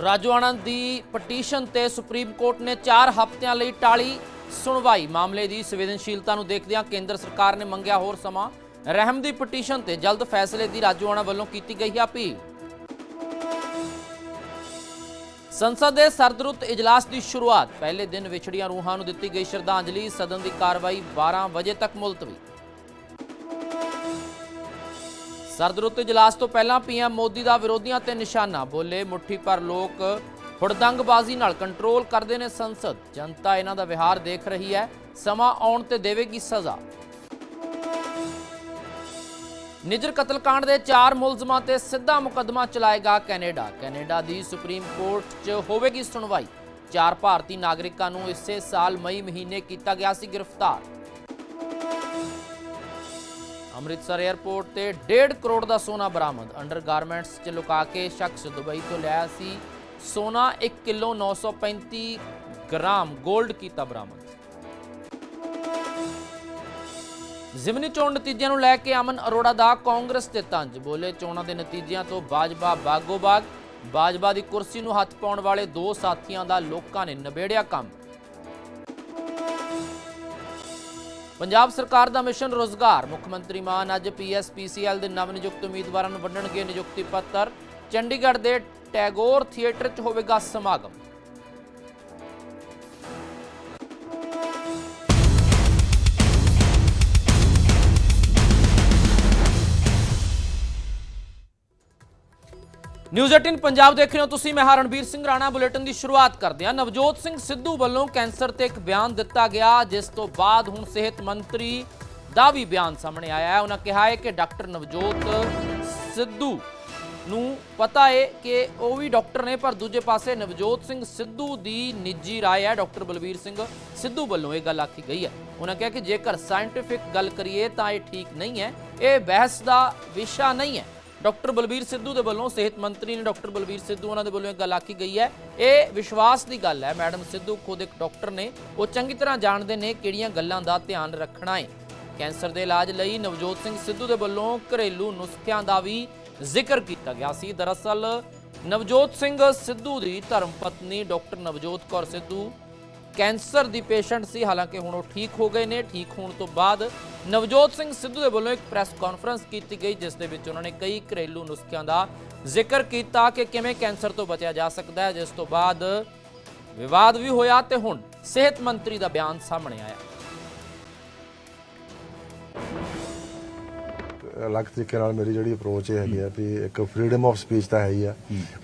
ਰਾਜਵਾਨਾ ਦੀ ਪਟੀਸ਼ਨ ਤੇ supreme court ਨੇ 4 ਹਫ਼ਤਿਆਂ ਲਈ ਟਾਲੀ ਸੁਣਵਾਈ। ਮਾਮਲੇ ਦੀ ਸੰਵੇਦਨਸ਼ੀਲਤਾ ਨੂੰ ਦੇਖਦਿਆਂ ਕੇਂਦਰ ਸਰਕਾਰ ਨੇ ਮੰਗਿਆ ਹੋਰ ਸਮਾਂ। ਰਹਿਮ ਦੀ ਪਟੀਸ਼ਨ ਤੇ ਜਲਦ ਫੈਸਲੇ ਦੀ ਰਾਜਵਾਨਾ ਵੱਲੋਂ ਕੀਤੀ ਗਈ ਹੈ ਅਪੀਲ। ਸੰਸਦ ਦੇ ਸਰਦਰੁੱਤ ਇਜਲਾਸ ਦੀ ਸ਼ੁਰੂਆਤ। ਪਹਿਲੇ ਦਿਨ ਵਿਛੜੀਆਂ ਰੂਹਾਂ ਨੂੰ ਦਿੱਤੀ ਗਈ ਸ਼ਰਧਾਂਜਲੀ। ਸਦਨ ਦੀ ਕਾਰਵਾਈ 12 ਵਜੇ ਤੱਕ ਮੁਲਤਵੀ। ਸਰਦਰੁੱਤ ਇਜਲਾਸ ਤੋਂ ਪਹਿਲਾਂ ਪੀਐਮ ਮੋਦੀ ਦਾ ਵਿਰੋਧੀਆਂ ਤੇ ਨਿਸ਼ਾਨਾ। ਬੋਲੇ ਮੁੱਠੀ ਪਰ ਲੋਕ ਹੁੜਦੰਗਬਾਜ਼ੀ ਨਾਲ ਕੰਟਰੋਲ ਕਰਦੇ ਨੇ ਸੰਸਦ। ਜਨਤਾ ਇਹਨਾਂ ਦਾ ਵਿਹਾਰ ਦੇਖ ਰਹੀ ਹੈ। ਸਮਾਂ ਆਉਣ ਤੇ ਦੇਵੇਗੀ ਸਜ਼ਾ। ਨਿਜਰ ਕਤਲकांड ਦੇ ਚਾਰ ਮੁਲਜ਼ਮਾਂ ਤੇ ਸਿੱਧਾ ਮੁਕੱਦਮਾ ਚਲਾਏਗਾ ਕੈਨੇਡਾ। ਕੈਨੇਡਾ ਦੀ ਸੁਪਰੀਮ ਕੋਰਟ 'ਚ ਹੋਵੇਗੀ ਸੁਣਵਾਈ। ਚਾਰ ਭਾਰਤੀ ਨਾਗਰਿਕਾਂ ਨੂੰ ਇਸੇ ਸਾਲ ਮਈ ਮਹੀਨੇ ਕੀਤਾ ਗਿਆ ਸੀ ਗ੍ਰਿਫਤਾਰ। ਅੰਮ੍ਰਿਤਸਰ 에ਅਰਪੋਰਟ ਤੇ 1.5 ਕਰੋੜ ਦਾ ਸੋਨਾ ਬਰਾਮਦ। ਅੰਡਰਗਾਰਮੈਂਟਸ 'ਚ ਲੁਕਾ ਕੇ ਸ਼ਖਸ ਦੁਬਈ ਤੋਂ ਲਿਆਇਆ ਸੀ ਸੋਨਾ 1 ਕਿਲੋ 935 ਗ੍ਰਾਮ 골ਡ ਕੀਤਾ ਬਰਾਮਦ। ਜ਼ਿਮਨੀ ਚੋਣ ਨਤੀਜਿਆਂ ਨੂੰ ਲੈ ਕੇ ਅਮਨ ਅਰੋੜਾ ਦਾ ਕਾਂਗਰਸ ਤੇ ਤੰਜ। ਬੋਲੇ ਚੋਣਾਂ ਦੇ ਨਤੀਜਿਆਂ ਤੋਂ ਬਾਜਵਾ ਬਾਗੋ-ਬਾਗ ਬਾਜਵਾ ਦੀ ਕੁਰਸੀ ਨੂੰ ਹੱਥ ਪਾਉਣ ਵਾਲੇ ਦੋ ਸਾਥੀਆਂ ਦਾ ਲੋਕਾਂ ਨੇ ਨਿਬੇੜਿਆ ਕੰਮ। ਪੰਜਾਬ ਸਰਕਾਰ ਦਾ ਮਿਸ਼ਨ ਰੋਜ਼ਗਾਰ। ਮੁੱਖ ਮੰਤਰੀ ਮਾਨ ਅੱਜ ਪੀਐਸਪੀਸੀਐਲ ਦੇ ਨਵ ਨਿਯੁਕਤ ਉਮੀਦਵਾਰਾਂ ਨੂੰ ਵੰਡਣਗੇ ਨਿਯੁਕਤੀ ਪੱਤਰ। ਚੰਡੀਗੜ੍ਹ ਦੇ ਟੈਗੋਰ ਥੀਏਟਰ 'ਚ ਹੋਵੇਗਾ ਸਮਾਗਮ। ਨਿਊਜ਼ 18 ਪੰਜਾਬ ਦੇਖ ਰਹੇ ਹੋ ਤੁਸੀਂ ਮੈਂ ਹਰਨਵੀਰ ਸਿੰਘ ਰਾਣਾ ਬੁਲੇਟਿਨ ਦੀ ਸ਼ੁਰੂਆਤ ਕਰਦੇ ਹਾਂ ਨਵਜੋਤ ਸਿੰਘ ਸਿੱਧੂ ਵੱਲੋਂ ਕੈਂਸਰ ਤੇ ਇੱਕ ਬਿਆਨ ਦਿੱਤਾ ਗਿਆ ਜਿਸ ਤੋਂ ਬਾਅਦ ਹੁਣ ਸਿਹਤ ਮੰਤਰੀ ਦਾ ਵੀ ਬਿਆਨ ਸਾਹਮਣੇ ਆਇਆ ਹੈ ਉਹਨਾਂ ਕਿਹਾ ਹੈ ਕਿ ਡਾਕਟਰ ਨਵਜੋਤ ਸਿੱਧੂ ਨੂੰ ਪਤਾ ਹੈ ਕਿ ਉਹ ਵੀ ਡਾਕਟਰ ਨੇ ਪਰ ਦੂਜੇ ਪਾਸੇ ਨਵਜੋਤ ਸਿੰਘ ਸਿੱਧੂ ਦੀ ਨਿੱਜੀ رائے ਹੈ ਡਾਕਟਰ ਬਲਬੀਰ ਸਿੰਘ ਸਿੱਧੂ ਵੱਲੋਂ ਇਹ ਗੱਲ ਆਖੀ ਗਈ ਹੈ ਉਹਨਾਂ ਕਿਹਾ ਕਿ ਜੇਕਰ ਸਾਇੰਟੀਫਿਕ ਗੱਲ ਕਰੀਏ ਤਾਂ ਇਹ ਠੀਕ ਨਹੀਂ ਹੈ ਇਹ ਬਹਿਸ ਦਾ ਵਿਸ਼ਾ ਨਹੀਂ ਹੈ ਡਾਕਟਰ ਬਲਬੀਰ ਸਿੱਧੂ ਦੇ ਵੱਲੋਂ ਸਿਹਤ ਮੰਤਰੀ ਨੇ ਡਾਕਟਰ ਬਲਬੀਰ ਸਿੱਧੂ ਉਹਨਾਂ ਦੇ ਵੱਲੋਂ ਇਹ ਗੱਲ ਆਖੀ ਗਈ ਹੈ। ਇਹ ਵਿਸ਼ਵਾਸ ਦੀ ਗੱਲ ਹੈ, ਮੈਡਮ ਸਿੱਧੂ ਖੁਦ ਇੱਕ ਡਾਕਟਰ ਨੇ। ਉਹ ਚੰਗੀ ਤਰ੍ਹਾਂ ਜਾਣਦੇ ਨੇ ਕਿਹੜੀਆਂ ਗੱਲਾਂ ਦਾ ਧਿਆਨ ਰੱਖਣਾ ਹੈ। ਕੈਂਸਰ ਦੇ ਇਲਾਜ ਲਈ ਨਵਜੋਤ ਸਿੰਘ ਸਿੱਧੂ ਦੇ ਵੱਲੋਂ ਘਰੇਲੂ ਨੁਸਖਿਆਂ ਦਾ ਵੀ ਜ਼ਿਕਰ ਕੀਤਾ ਗਿਆ ਸੀ। ਦਰਅਸਲ, ਨਵਜੋਤ ਸਿੰਘ ਸਿੱਧੂ ਦੀ ਧਰਮ ਪਤਨੀ ਡਾਕਟਰ ਨਵਜੋਤ ਕੌਰ ਸਿੱਧੂ ਕੈਂਸਰ ਦੀ ਪੇਸ਼ੈਂਟ ਸੀ। ਹਾਲਾਂਕਿ ਹੁਣ ਉਹ ਠੀਕ ਹੋ ਗਏ ਨੇ। ਠੀਕ ਹੋਣ ਤੋਂ ਬਾਅਦ ਨਵਜੋਤ ਸਿੰਘ ਸਿੱਧੂ ਦੇ ਵੱਲੋਂ ਇੱਕ ਪ੍ਰੈਸ ਕਾਨਫਰੰਸ ਕੀਤੀ ਗਈ, ਜਿਸ ਦੇ ਵਿੱਚ ਉਹਨਾਂ ਨੇ ਕਈ ਘਰੇਲੂ ਨੁਸਖਿਆਂ ਦਾ ਜ਼ਿਕਰ ਕੀਤਾ ਕਿ ਕਿਵੇਂ ਕੈਂਸਰ ਤੋਂ ਬਚਿਆ ਜਾ ਸਕਦਾ ਹੈ, ਜਿਸ ਤੋਂ ਬਾਅਦ ਵਿਵਾਦ ਵੀ ਹੋਇਆ ਤੇ ਹੁਣ ਸਿਹਤ ਮੰਤਰੀ ਦਾ ਬਿਆਨ ਸਾਹਮਣੇ ਆਇਆ। ਅਲੱਗ ਤਰੀਕੇ ਨਾਲ ਮੇਰੀ ਜਿਹੜੀ ਅਪਰੋਚ ਇਹ ਹੈਗੀ ਆ ਵੀ ਇੱਕ ਫਰੀडम ਆਫ ਸਪੀਚ ਤਾਂ ਹੈ ਹੀ ਆ।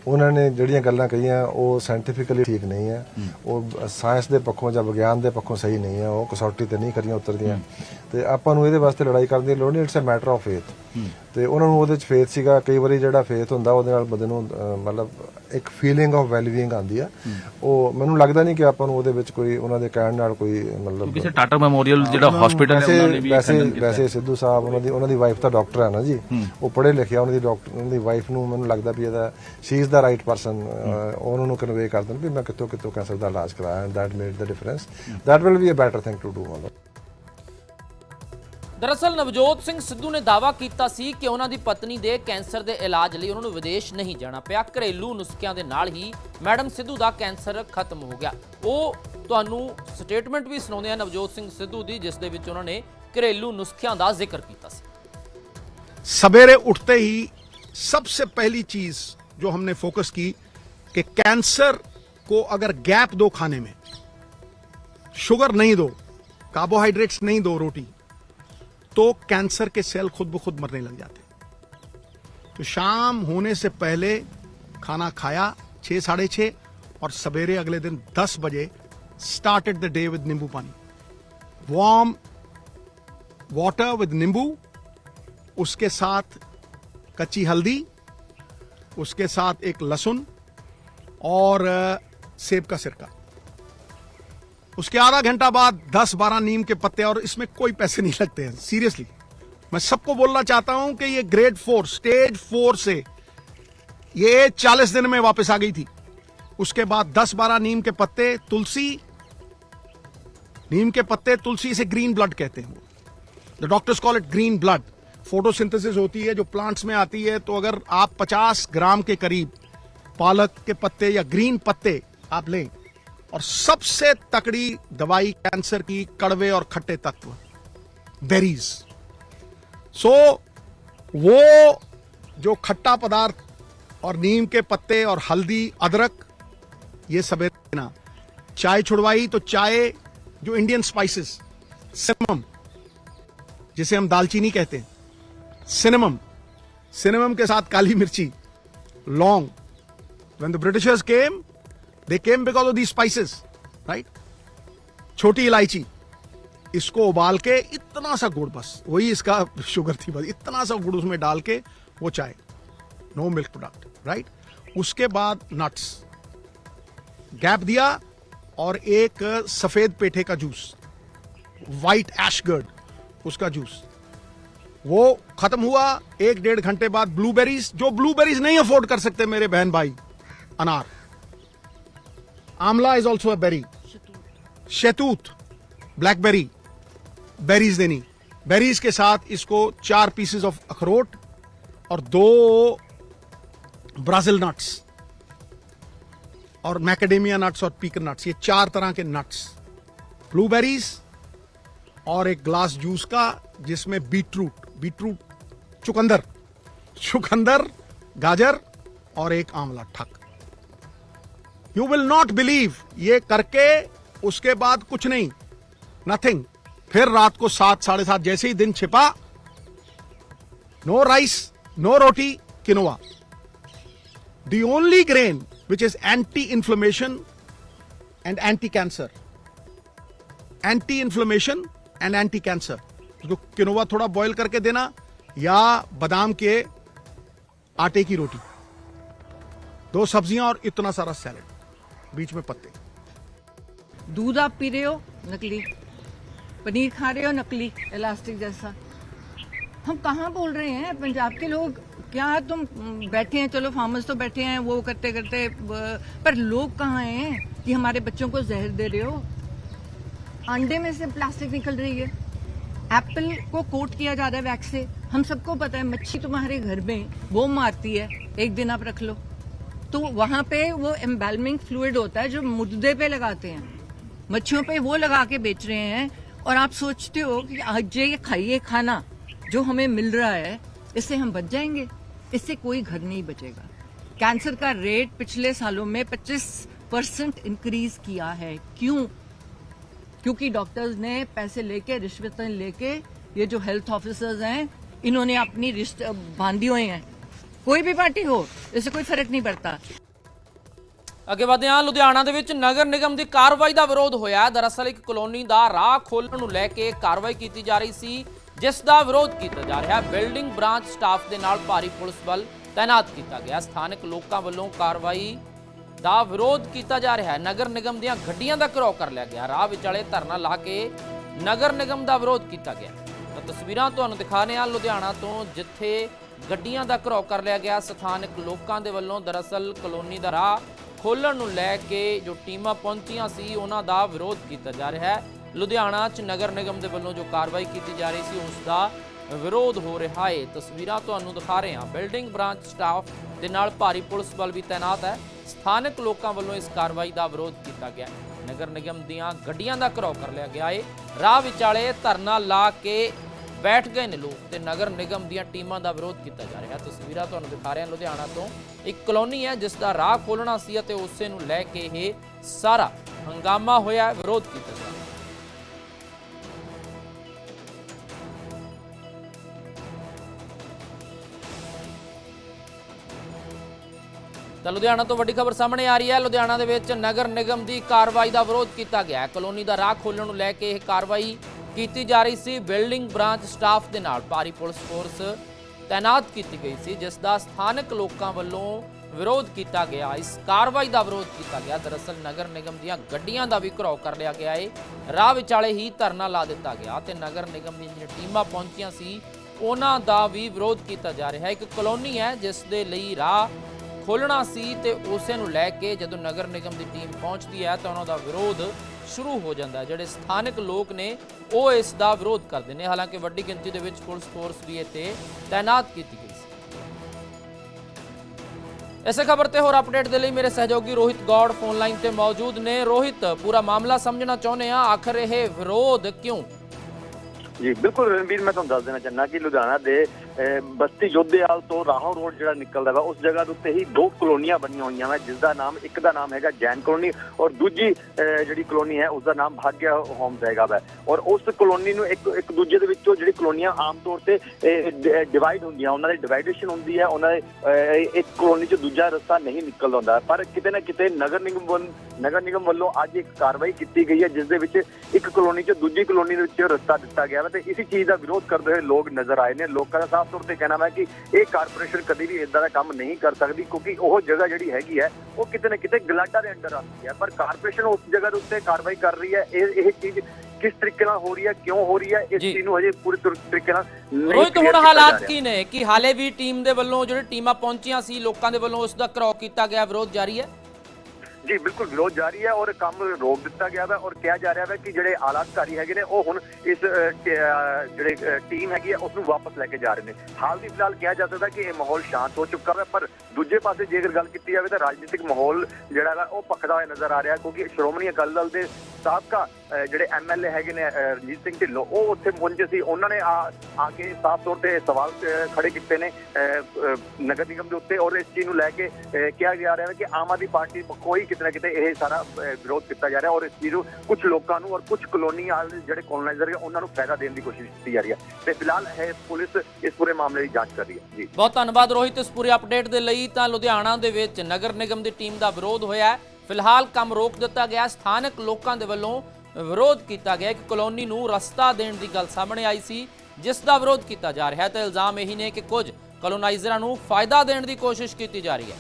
ਉਹਨਾਂ ਨੇ ਜਿਹੜੀਆਂ ਗੱਲਾਂ ਕਹੀਆਂ, ਉਹ ਸਾਇੰਟੀਫਿਕਲੀ ਠੀਕ ਨਹੀਂ ਆ। ਉਹ ਸਾਇੰਸ ਦੇ ਪੱਖੋਂ ਜਾਂ ਵਿਗਿਆਨ ਦੇ ਪੱਖੋਂ ਸਹੀ ਨਹੀਂ ਆ, ਉਹ ਕਸੌਟੀ ਤੇ ਨਹੀਂ ਕਰੀਆਂ ਉਤਰਦੀਆਂ। ਤੇ ਆਪਾਂ ਨੂੰ ਇਹਦੇ ਵਾਸਤੇ ਲੜਾਈ ਕਰਨ ਦੀ ਲੋੜ ਨਹੀਂ it's a matter of faith ਤੇ ਉਹਨਾਂ ਨੂੰ ਉਹਦੇ ਚ ਫੇਥ ਸੀਗਾ ਕਈ ਵਾਰੀ ਜਿਹੜਾ ਫੇਥ ਹੁੰਦਾ ਉਹਦੇ ਨਾਲ ਬੰਦੇ ਨੂੰ ਮਤਲਬ ਇੱਕ ਫੀਲਿੰਗ ਆਫ ਵੈਲਿਊਇੰਗ ਆਉਂਦੀ ਆ। ਉਹ ਮੈਨੂੰ ਲੱਗਦਾ ਨਹੀਂ ਕਿ ਆਪਾਂ ਨੂੰ ਉਹਦੇ ਵਿੱਚ ਕੋਈ ਉਹਨਾਂ ਦੇ ਕਹਿਣ ਨਾਲ ਕੋਈ ਮਤਲਬ ਕਿਸੇ ਟਾਟਾ ਮੈਮੋਰੀਅਲ ਜਿਹੜਾ ਹਸਪੀਟਲ ਹੈ ਉਹਨਾਂ ਨੇ ਵੀ ਵੈਸੇ ਵੈਸੇ ਸਿੱਧੂ ਸਾਹਿਬ ਉਹਨਾਂ ਦੀ ਉਹਨਾਂ ਦੀ ਵਾਈਫ ਤਾਂ ਡਾਕਟਰ ਹੈ ਨਾ ਜੀ। ਉਹ ਪੜ੍ਹੇ ਲਿਖਿਆ ਉਹਨਾਂ ਦੀ ਡਾਕਟਰ ਉਹਨਾਂ ਦੀ ਵਾਈਫ ਨੂੰ ਮੈਨੂੰ ਲੱਗਦਾ ਵੀ ਇਹਦਾ she is the right person ਉਹਨਾਂ ਨੂੰ ਕਨਵੇ ਕਰ ਦੇਣ ਵੀ ਮੈਂ ਕਿੱਥੋਂ ਕਿੱਥੋਂ ਕੈਂਸਰ ਦਾ ਇਲਾਜ ਕਰਾਇਆ and that made the difference that will be a better thing to do ਮਤਲਬ। ਦਰਅਸਲ ਨਵਜੋਤ ਸਿੰਘ ਸਿੱਧੂ ਨੇ ਦਾਅਵਾ ਕੀਤਾ ਸੀ ਕਿ ਉਹਨਾਂ ਦੀ ਪਤਨੀ ਦੇ ਕੈਂਸਰ ਦੇ ਇਲਾਜ ਲਈ ਉਹਨਾਂ ਨੂੰ ਵਿਦੇਸ਼ ਨਹੀਂ ਜਾਣਾ ਪਿਆ ਘਰੇਲੂ ਨੁਸਖਿਆਂ ਦੇ ਨਾਲ ਹੀ ਮੈਡਮ ਸਿੱਧੂ ਦਾ ਕੈਂਸਰ ਖਤਮ ਹੋ ਗਿਆ ਉਹ ਤੁਹਾਨੂੰ ਸਟੇਟਮੈਂਟ ਵੀ ਸੁਣਾਉਂਦੇ ਆ ਨਵਜੋਤ ਸਿੰਘ ਸਿੱਧੂ ਦੀ ਜਿਸ ਦੇ ਵਿੱਚ ਉਹਨਾਂ ਨੇ ਘਰੇਲੂ ਨੁਸਖਿਆਂ ਦਾ ਜ਼ਿਕਰ ਕੀਤਾ ਸੀ सवेरे उठते ही सबसे पहली चीज जो हमने फोकस की कि कैंसर को अगर गैप दो खाने में शुगर नहीं दो कार्बोहाइड्रेट्स नहीं दो रोटी तो कैंसर के सेल खुद ब खुद मरने लग जाते तो शाम होने से पहले खाना खाया छह साढ़े छह और सवेरे अगले दिन दस बजे स्टार्टेड द डे विद नींबू पानी वार्म वाटर विद नींबू उसके साथ कच्ची हल्दी, उसके साथ एक लहसुन और सेब का सिरका। उसके आधा घंटा बाद दस बारह नीम के पत्ते और इसमें कोई पैसे नहीं लगते हैं। सीरियसली मैं सबको बोलना चाहता हूँ कि ये ग्रेड फोर स्टेज फोर से ये 40 दिन में वापस आ गई थी। उसके बाद दस बारह नीम के पत्ते तुलसी, नीम के पत्ते तुलसी से ग्रीन ब्लड कहते हैं the doctors call it green blood photosynthesis होती है, जो प्लांट्स में आती है तो अगर आप 50 ग्राम के करीब पालक के पत्ते या ग्रीन पत्ते आप लें और सबसे तकड़ी दवाई कैंसर की कड़वे और खट्टे तत्व। बेरीज सो वो जो खट्टा पदार्थ और नीम के पत्ते और हल्दी, अदरक, ये सवेरे लेना चाय छुड़वाई तो चाय, जो इंडियन स्पाइसेस सिनेमम जिसे हम दालचीनी कहते हैं सिनेमम सिनेमम के साथ काली मिर्ची लौंग when the britishers came they came because of these spices, right? छोटी इलायची, इसको उबाल के इतना सा गुड़, बस, वही इसका शुगर थी, बस, इतना सा गुड़ उसमें डाल के वो चाय नो मिल्क प्रोडक्ट राइट उसके बाद नट्स गैप दिया और एक सफ़ेद पेठे का जूस वाइट एशगर्ड उसका जूस वो खत्म हुआ, एक डेढ़ घंटे बाद ब्लूबेरीज जो ब्लूबेरीज नहीं अफोर्ड कर सकते मेरे बहन भाई, अनार। Amla is also a berry शैतूत ब्लैकबेरी बेरीज देनी बेरीज के साथ इसको चार पीसेस ऑफ़ अखरोट और दो ब्राजिल नट्स और मैकेडेमिया नट्स और पीकर नट्स ये चार तरह के नट्स ब्लूबेरीज और एक ग्लास जूस का जिसमें बीटरूट बीटरूट चुकंदर चुकंदर गाजर और एक आंवला ठक यू विल नॉट बिलीव ये करके उसके बाद कुछ नहीं. नथिंग फिर रात को सात, साढ़े सात जैसे ही दिन छिपा no rice no roti quinoa the only grain which is anti-inflammation and anti cancer anti-inflammation and anti cancer quinoa थोड़ा बॉईल करके देना या बादाम के आटे की रोटी. दो सब्ज़ियाँ और इतना सारा सैलेड बीच में पत्ते। दूध आप पी रहे हो? नकली। पनीर खा रहे हो? नकली। इलास्टिक जैसा। हम कहाँ बोल रहे हैं? पंजाब के लोग क्या तुम बैठे हैं? चलो फार्मर्स तो बैठे हैं, वो करते करते पर लोग कहाँ हैं कि हमारे बच्चों को जहर दे रहे हो? अंडे में से प्लास्टिक निकल रही है। एप्पल को कोट किया जा रहा है वैक्स से। हम सबको पता है, मच्छी तुम्हारे घर में वो मारती है। एक दिन आप रख लो। तो वहाँ पे वो एम्बेलमिंग फ्लूड होता है जो मुद्दे पे लगाते हैं। मच्छियों पे वो लगा के बेच रहे हैं और आप सोचते हो कि आज ये खाइए खाना, जो हमें मिल रहा है, इससे हम बच जाएँगे। इससे कोई घर नहीं बचेगा। कैंसर का रेट पिछले सालों में 25 परसेंट इंक्रीज किया है। क्यों? क्योंकि डॉक्टर्स ने पैसे लेके, रिश्वतें लेके, ये जो हेल्थ ऑफिसर्स हैं, इन्होंने अपनी रिश्ते बांधी हुए हैं कोई भी पार्टी हो इससे कोई फर्क नहीं पड़ता ਅੱਗੇ ਵਧਦੇ ਹਾਂ ਲੁਧਿਆਣਾ ਦੇ ਵਿੱਚ ਨਗਰ ਨਿਗਮ ਦੀ ਕਾਰਵਾਈ ਦਾ ਵਿਰੋਧ ਹੋਇਆ ਦਰਅਸਲ ਇੱਕ ਕਲੋਨੀ ਦਾ ਰਾਹ ਖੋਲ੍ਹਣ ਨੂੰ ਲੈ ਕੇ ਕਾਰਵਾਈ ਕੀਤੀ ਜਾ ਰਹੀ ਸੀ ਜਿਸ ਦਾ ਵਿਰੋਧ ਕੀਤਾ ਜਾ ਰਿਹਾ ਹੈ ਬਿਲਡਿੰਗ ਬ੍ਰਾਂਚ ਸਟਾਫ ਦੇ ਨਾਲ ਭਾਰੀ ਪੁਲਿਸ ਬਲ ਤਾਇਨਾਤ ਕੀਤਾ ਗਿਆ ਸਥਾਨਕ ਲੋਕਾਂ ਵੱਲੋਂ ਕਾਰਵਾਈ ਦਾ ਵਿਰੋਧ ਕੀਤਾ ਜਾ ਰਿਹਾ ਹੈ ਨਗਰ ਨਿਗਮ ਦੀਆਂ ਗੱਡੀਆਂ ਦਾ ਘਿਰਾਓ ਕਰ ਲਿਆ ਗਿਆ ਰਾਹ ਵਿਚਾਲੇ ਧਰਨਾ ਲਾ ਕੇ ਨਗਰ ਨਿਗਮ ਦਾ ਵਿਰੋਧ ਕੀਤਾ ਗਿਆ ਤਾਂ ਤਸਵੀਰਾਂ ਤੁਹਾਨੂੰ ਦਿਖਾ ਰਹੇ ਹਾਂ ਲੁਧਿਆਣਾ ਤੋਂ ਜਿੱਥੇ ਗੱਡੀਆਂ ਦਾ ਘਰਾਓ ਕਰ ਲਿਆ ਗਿਆ। ਸਥਾਨਕ ਲੋਕਾਂ ਦੇ ਵੱਲੋਂ ਦਰਅਸਲ ਕਲੋਨੀ ਦਾ ਰਾਹ ਖੋਲਣ ਨੂੰ ਲੈ ਕੇ ਜੋ ਟੀਮਾਂ ਪਹੁੰਚੀਆਂ ਸੀ, ਉਹਨਾਂ ਦਾ ਵਿਰੋਧ ਕੀਤਾ ਜਾ ਰਿਹਾ ਹੈ। ਲੁਧਿਆਣਾ 'ਚ ਨਗਰ ਨਿਗਮ ਦੇ ਵੱਲੋਂ ਜੋ ਕਾਰਵਾਈ ਕੀਤੀ ਜਾ ਰਹੀ ਸੀ, ਉਸ ਦਾ ਵਿਰੋਧ ਹੋ ਰਿਹਾ ਹੈ। ਤਸਵੀਰਾਂ ਤੁਹਾਨੂੰ ਦਿਖਾ ਰਹੇ ਹਾਂ। ਬਿਲਡਿੰਗ ਬ੍ਰਾਂਚ ਸਟਾਫ ਦੇ ਨਾਲ ਭਾਰੀ ਪੁਲਿਸ ਬਲ ਵੀ ਤਾਇਨਾਤ ਹੈ। ਸਥਾਨਕ ਲੋਕਾਂ ਵੱਲੋਂ ਇਸ ਕਾਰਵਾਈ ਦਾ ਵਿਰੋਧ ਕੀਤਾ ਗਿਆ ਨਗਰ ਨਿਗਮ ਦੀਆਂ ਗੱਡੀਆਂ ਦਾ ਘਰਾਓ ਕਰ ਲਿਆ ਗਿਆ ਹੈ। ਰਾਹ ਵਿਚਾਲੇ ਧਰਨਾ ਲਾ ਕੇ ਬੈਠ ਗਏ ਨੇ ਲੋਕ ਤੇ ਨਗਰ ਨਿਗਮ ਦੀਆਂ ਟੀਮਾਂ ਦਾ ਵਿਰੋਧ ਕੀਤਾ ਜਾ ਰਿਹਾ। ਤਸਵੀਰਾਂ ਤੁਹਾਨੂੰ ਦਿਖਾ ਰਹੇ ਹਾਂ ਲੁਧਿਆਣਾ ਤੋਂ। ਇੱਕ ਕਲੋਨੀ ਹੈ ਜਿਸ ਦਾ ਰਾਹ ਖੋਲਣਾ ਸੀ ਅਤੇ ਉਸੇ ਨੂੰ ਲੈ ਕੇ ਇਹ ਸਾਰਾ ਹੰਗਾਮਾ ਹੋਇਆ, ਵਿਰੋਧ ਕੀਤਾ ਜਾ ਰਿਹਾ। ਤਾਂ ਲੁਧਿਆਣਾ ਤੋਂ ਵੱਡੀ ਖਬਰ ਸਾਹਮਣੇ ਆ ਰਹੀ ਹੈ। ਲੁਧਿਆਣਾ ਦੇ ਵਿੱਚ ਨਗਰ ਨਿਗਮ ਦੀ ਕਾਰਵਾਈ ਦਾ ਵਿਰੋਧ ਕੀਤਾ ਗਿਆ ਕਲੋਨੀ ਦਾ ਰਾਹ ਖੋਲਣ ਨੂੰ ਲੈ ਕੇ ਇਹ ਕਾਰਵਾਈ ਕੀਤੀ ਜਾ ਰਹੀ ਸੀ। ਬਿਲਡਿੰਗ ਬ੍ਰਾਂਚ ਸਟਾਫ ਦੇ ਨਾਲ ਭਾਰੀ ਪੁਲਿਸ ਫੋਰਸ ਤਾਇਨਾਤ ਕੀਤੀ ਗਈ ਸੀ, ਜਿਸ ਦਾ ਸਥਾਨਕ ਲੋਕਾਂ ਵੱਲੋਂ ਵਿਰੋਧ ਕੀਤਾ ਗਿਆ। ਇਸ ਕਾਰਵਾਈ ਦਾ ਵਿਰੋਧ ਕੀਤਾ ਗਿਆ। ਦਰਅਸਲ ਨਗਰ ਨਿਗਮ ਦੀਆਂ ਗੱਡੀਆਂ ਦਾ ਵੀ ਘਰਾਓ ਕਰ ਲਿਆ ਗਿਆ ਏ। ਰਾਹ ਵਿਚਾਲੇ ਹੀ ਧਰਨਾ ਲਾ ਦਿੱਤਾ ਗਿਆ ਤੇ ਨਗਰ ਨਿਗਮ ਦੀਆਂ ਜਿਹੜੀਆਂ ਟੀਮਾਂ ਪਹੁੰਚੀਆਂ ਸੀ, ਉਹਨਾਂ ਦਾ ਵੀ ਵਿਰੋਧ ਕੀਤਾ ਜਾ ਰਿਹਾ। ਹੈ ਇੱਕ ਕਲੋਨੀ ਹੈ, ਜਿਸ ਦੇ ਲਈ ਰਾਹ ਖੋਲਣਾ ਸੀ ਤੇ ਉਸੇ ਨੂੰ ਲੈ ਕੇ ਜਦੋਂ ਨਗਰ ਨਿਗਮ ਦੀ ਟੀਮ ਪਹੁੰਚਦੀ ਹੈ ਤਾਂ ਉਹਨਾਂ ਦਾ ਵਿਰੋਧ ਸ਼ੁਰੂ ਹੋ ਜਾਂਦਾ ਜਿਹੜੇ ਸਥਾਨਕ ਲੋਕ ਨੇ, ਉਹ ਇਸ ਦਾ ਵਿਰੋਧ ਕਰਦੇ ਨੇ। ਹਾਲਾਂਕਿ ਵੱਡੀ ਗਿਣਤੀ ਦੇ ਵਿੱਚ ਪੁਲਿਸ ਫੋਰਸ ਵੀ ਇੱਥੇ ਤਾਇਨਾਤ ਕੀਤੀ ਗਈ ਸੀ। ਇਸੇ ਖਬਰ ਤੇ ਹੋਰ ਅਪਡੇਟ ਦੇ ਲਈ ਮੇਰੇ ਸਹਿਯੋਗੀ ਰੋਹਿਤ ਗੌੜ ਫੋਨ ਲਾਈਨ ਤੇ ਮੌਜੂਦ ਨੇ। ਰੋਹਿਤ, ਪੂਰਾ ਮਾਮਲਾ ਸਮਝਣਾ ਚਾਹੁੰਦੇ ਆ ਆਖਰ ਇਹ ਵਿਰੋਧ ਕਿਉਂ? ਜੀ, ਬਿਲਕੁਲ ਰਣਵੀਰ ਮੈਂ ਤੁਹਾਨੂੰ ਦੱਸ ਦੇਣਾ ਚਾਹੁੰਦਾ ਕਿ ਲੁਧਿਆਣਾ ਦੇ ਬਸਤੀ ਯੋਧੇਵਾਲ ਤੋਂ ਰਾਹੋਂ ਰੋਡ ਜਿਹੜਾ ਨਿਕਲਦਾ ਵਾ, ਉਸ ਜਗ੍ਹਾ ਦੇ ਉੱਤੇ ਹੀ ਦੋ ਕਲੋਨੀਆਂ ਬਣੀਆਂ ਹੋਈਆਂ ਵਾ, ਜਿਸ ਦਾ ਨਾਮ, ਇੱਕ ਦਾ ਨਾਮ ਹੈਗਾ ਜੈਨ ਕਲੋਨੀ ਔਰ ਦੂਜੀ ਜਿਹੜੀ ਕਲੋਨੀ ਹੈ, ਉਸ ਦਾ ਨਾਮ ਭਾਗਿਆ ਹੋਮਸ ਹੈਗਾ ਵਾ। ਔਰ ਉਸ ਕਲੋਨੀ ਨੂੰ ਇੱਕ ਇੱਕ ਦੂਜੇ ਦੇ ਵਿੱਚੋਂ ਜਿਹੜੀ ਕਲੋਨੀਆਂ ਆਮ ਤੌਰ ਤੇ ਡਿਵਾਈਡ ਹੁੰਦੀਆਂ, ਉਹਨਾਂ ਦੀ ਡਿਵਾਈਡੇਸ਼ਨ ਹੁੰਦੀ ਹੈ, ਉਹਨਾਂ ਦੇ ਇੱਕ ਕਲੋਨੀ ਚ ਦੂਜਾ ਰਸਤਾ ਨਹੀਂ ਨਿਕਲਦਾ ਹੁੰਦਾ। ਪਰ ਕਿਤੇ ਨਾ ਕਿਤੇ ਨਗਰ ਨਿਗਮ ਵੱਲ- ਨਗਰ ਨਿਗਮ ਵੱਲੋਂ ਅੱਜ ਇੱਕ ਕਾਰਵਾਈ ਕੀਤੀ ਗਈ ਹੈ, ਜਿਸ ਦੇ ਵਿੱਚ ਇੱਕ ਕਲੋਨੀ ਚ ਦੂਜੀ ਕਲੋਨੀ ਦੇ ਵਿੱਚ ਰਸਤਾ ਦਿੱਤਾ ਗਿਆ ਵਾ, ਤੇ ਇਸੇ ਚੀਜ਼ ਦਾ ਵਿਰੋਧ ਕਰਦੇ ਹੋਏ ਲੋਕ ਨਜ਼ਰ ਆਏ ਨੇ। ਲੋਕਾਂ ਦਾ ਸਾਫ਼ ਤੌਰ ਤੇ ਕਹਿਣਾ ਹੈ ਕਿ ਇਹ ਕਾਰਪੋਰੇਸ਼ਨ ਕਦੀ ਵੀ ਇਦਾਂ ਦਾ ਕੰਮ ਨਹੀਂ ਕਰ ਸਕਦੀ ਕਿਉਂਕਿ ਉਹ ਜਗ੍ਹਾ ਜਿਹੜੀ ਹੈਗੀ ਹੈ ਉਹ ਕਿਤੇ ਨਾ ਕਿਤੇ ਗਲਾਡਾ ਦੇ ਅੰਡਰ ਆਉਂਦੀ ਹੈ ਪਰ ਕਾਰਪੋਰੇਸ਼ਨ ਉਸ ਜਗ੍ਹਾ ਦੇ ਉੱਤੇ ਕਾਰਵਾਈ ਕਰ ਰਹੀ ਹੈ ਇਹ ਇਹ ਚੀਜ਼ ਕਿਸ ਤਰੀਕੇ ਨਾਲ ਹੋ ਰਹੀ ਹੈ ਕਿਉਂ ਹੋ ਰਹੀ ਹੈ ਇਸ। ਚੀਜ਼ ਨੂੰ ਹਜੇ ਪੂਰੀ ਤਰ- ਤਰੀਕੇ ਨਾਲ ਰੋਹਿਤ ਹੁਣ ਹਾਲਾਤ। ਕੀ ਨੇ ਕਿ ਹਾਲੇ ਵੀ ਟੀਮ ਦੇ ਵੱਲੋਂ ਜਿਹੜੇ ਟੀਮਾਂ ਪਹੁੰਚੀਆਂ ਸੀ ਲੋਕਾਂ ਦੇ ਵੱਲੋਂ ਉਸ ਦਾ ਘਰਾਓ ਕੀਤਾ ਗਿਆ ਵਿਰੋਧ ਜਾਰੀ ਹੈ ਜੀ, ਬਿਲਕੁਲ ਵਿਰੋਧ ਜਾਰੀ ਹੈ ਔਰ ਕੰਮ ਰੋਕ ਦਿੱਤਾ ਗਿਆ ਹੈ ਔਰ ਕਿਹਾ ਜਾ ਰਿਹਾ ਹੈ ਕਿ ਜਿਹੜੇ ਆਲਾ ਹੈਗੇ ਨੇ, ਉਹ ਹੁਣ ਇਸ ਜਿਹੜੇ ਟੀਮ ਹੈਗੀ ਹੈ ਉਸ ਨੂੰ ਵਾਪਸ ਲੈ ਕੇ ਜਾ ਰਹੇ ਨੇ। ਹਾਲ ਦੀ ਫਿਲਹਾਲ ਕਿਹਾ ਜਾ ਸਕਦਾ ਕਿ ਇਹ ਮਾਹੌਲ ਸ਼ਾਂਤ ਹੋ ਚੁੱਕਾ ਹੈ ਪਰ ਦੂਜੇ ਪਾਸੇ ਜੇਕਰ ਗੱਲ ਕੀਤੀ ਜਾਵੇ ਤਾਂ ਰਾਜਨੀਤਿਕ ਮਾਹੌਲ ਜਿਹੜਾ ਹੈ ਉਹ ਭਖਦਾ ਹੋਇਆ ਨਜ਼ਰ ਆ ਰਿਹਾ ਕਿਉਂਕਿ ਸ਼੍ਰੋਮਣੀ ਅਕਾਲੀ ਦਲ ਦੇ ਸਾਬਕਾ ਜਿਹੜੇ ਐਮਐਲਏ ਹੈਗੇ ਨੇ ਰਣਜੀਤ ਸਿੰਘ ਢਿੱਲੋਂ ਉਹ ਉੱਥੇ ਪਹੁੰਚੇ ਸੀ। ਉਹਨਾਂ ਨੇ ਆ ਆ ਕੇ ਸਾਫ਼ ਤੌਰ ਤੇ ਸਵਾਲ ਖੜੇ ਕੀਤੇ ਨੇ ਅਹ, ਨਗਰ ਨਿਗਮ ਦੇ ਉੱਤੇ ਔਰ ਇਸ ਚੀਜ਼ ਨੂੰ ਲੈ ਕੇ ਕਿਹਾ ਜਾ ਰਿਹਾ ਹੈ ਕਿ ਆਮ ਆਦਮੀ ਪਾਰਟੀ ਪੱਖੋਂ ਹੀ ਕਿਤੇ ਨਾ ਕਿਤੇ ਇਹ ਸਾਰਾ ਵਿਰੋਧ ਕੀਤਾ ਜਾ ਰਿਹਾ ਔਰ ਇਸ ਚੀਜ਼ ਨੂੰ ਕੁਝ ਲੋਕਾਂ ਨੂੰ ਔਰ ਕੁਝ ਕਲੋਨੀ ਵਾਲੇ ਜਿਹੜੇ ਕਲੋਨਾਈਜ਼ਰ ਹੈ ਉਹਨਾਂ ਨੂੰ ਫਾਇਦਾ ਦੇਣ ਦੀ ਕੋਸ਼ਿਸ਼ ਕੀਤੀ ਜਾ ਰਹੀ ਹੈ। ਤੇ ਫਿਲਹਾਲ ਇਹ ਪੁਲਿਸ ਇਸ ਪੂਰੇ ਮਾਮਲੇ ਦੀ ਜਾਂਚ ਕਰ ਰਹੀ ਹੈ। ਜੀ। ਬਹੁਤ ਧੰਨਵਾਦ ਰੋਹਿਤ ਇਸ ਪੂਰੇ ਅਪਡੇਟ ਦੇ ਲਈ ਤਾਂ ਲੁਧਿਆਣਾ ਦੇ ਵਿੱਚ ਨਗਰ ਨਿਗਮ ਦੀ ਟੀਮ ਦਾ ਵਿਰੋਧ ਹੋਇਆ ਫਿਲਹਾਲ ਕੰਮ ਰੋਕ ਦਿੱਤਾ ਗਿਆ ਸਥਾਨਕ ਲੋਕਾਂ ਦੇ ਵੱਲੋਂ ਵਿਰੋਧ ਕੀਤਾ ਗਿਆ। ਇੱਕ ਕਲੋਨੀ ਨੂੰ ਰਸਤਾ ਦੇਣ ਦੀ ਗੱਲ ਸਾਹਮਣੇ ਆਈ ਸੀ, ਜਿਸ ਦਾ ਵਿਰੋਧ ਕੀਤਾ ਜਾ ਰਿਹਾ ਹੈ। ਤੇ ਇਲਜ਼ਾਮ ਇਹੀ ਨੇ ਕਿ ਕੁਝ ਕਲੋਨਾਈਜ਼ਰਾਂ ਨੂੰ ਫਾਇਦਾ ਦੇਣ ਦੀ ਕੋਸ਼ਿਸ਼ ਕੀਤੀ ਜਾ ਰਹੀ ਹੈ।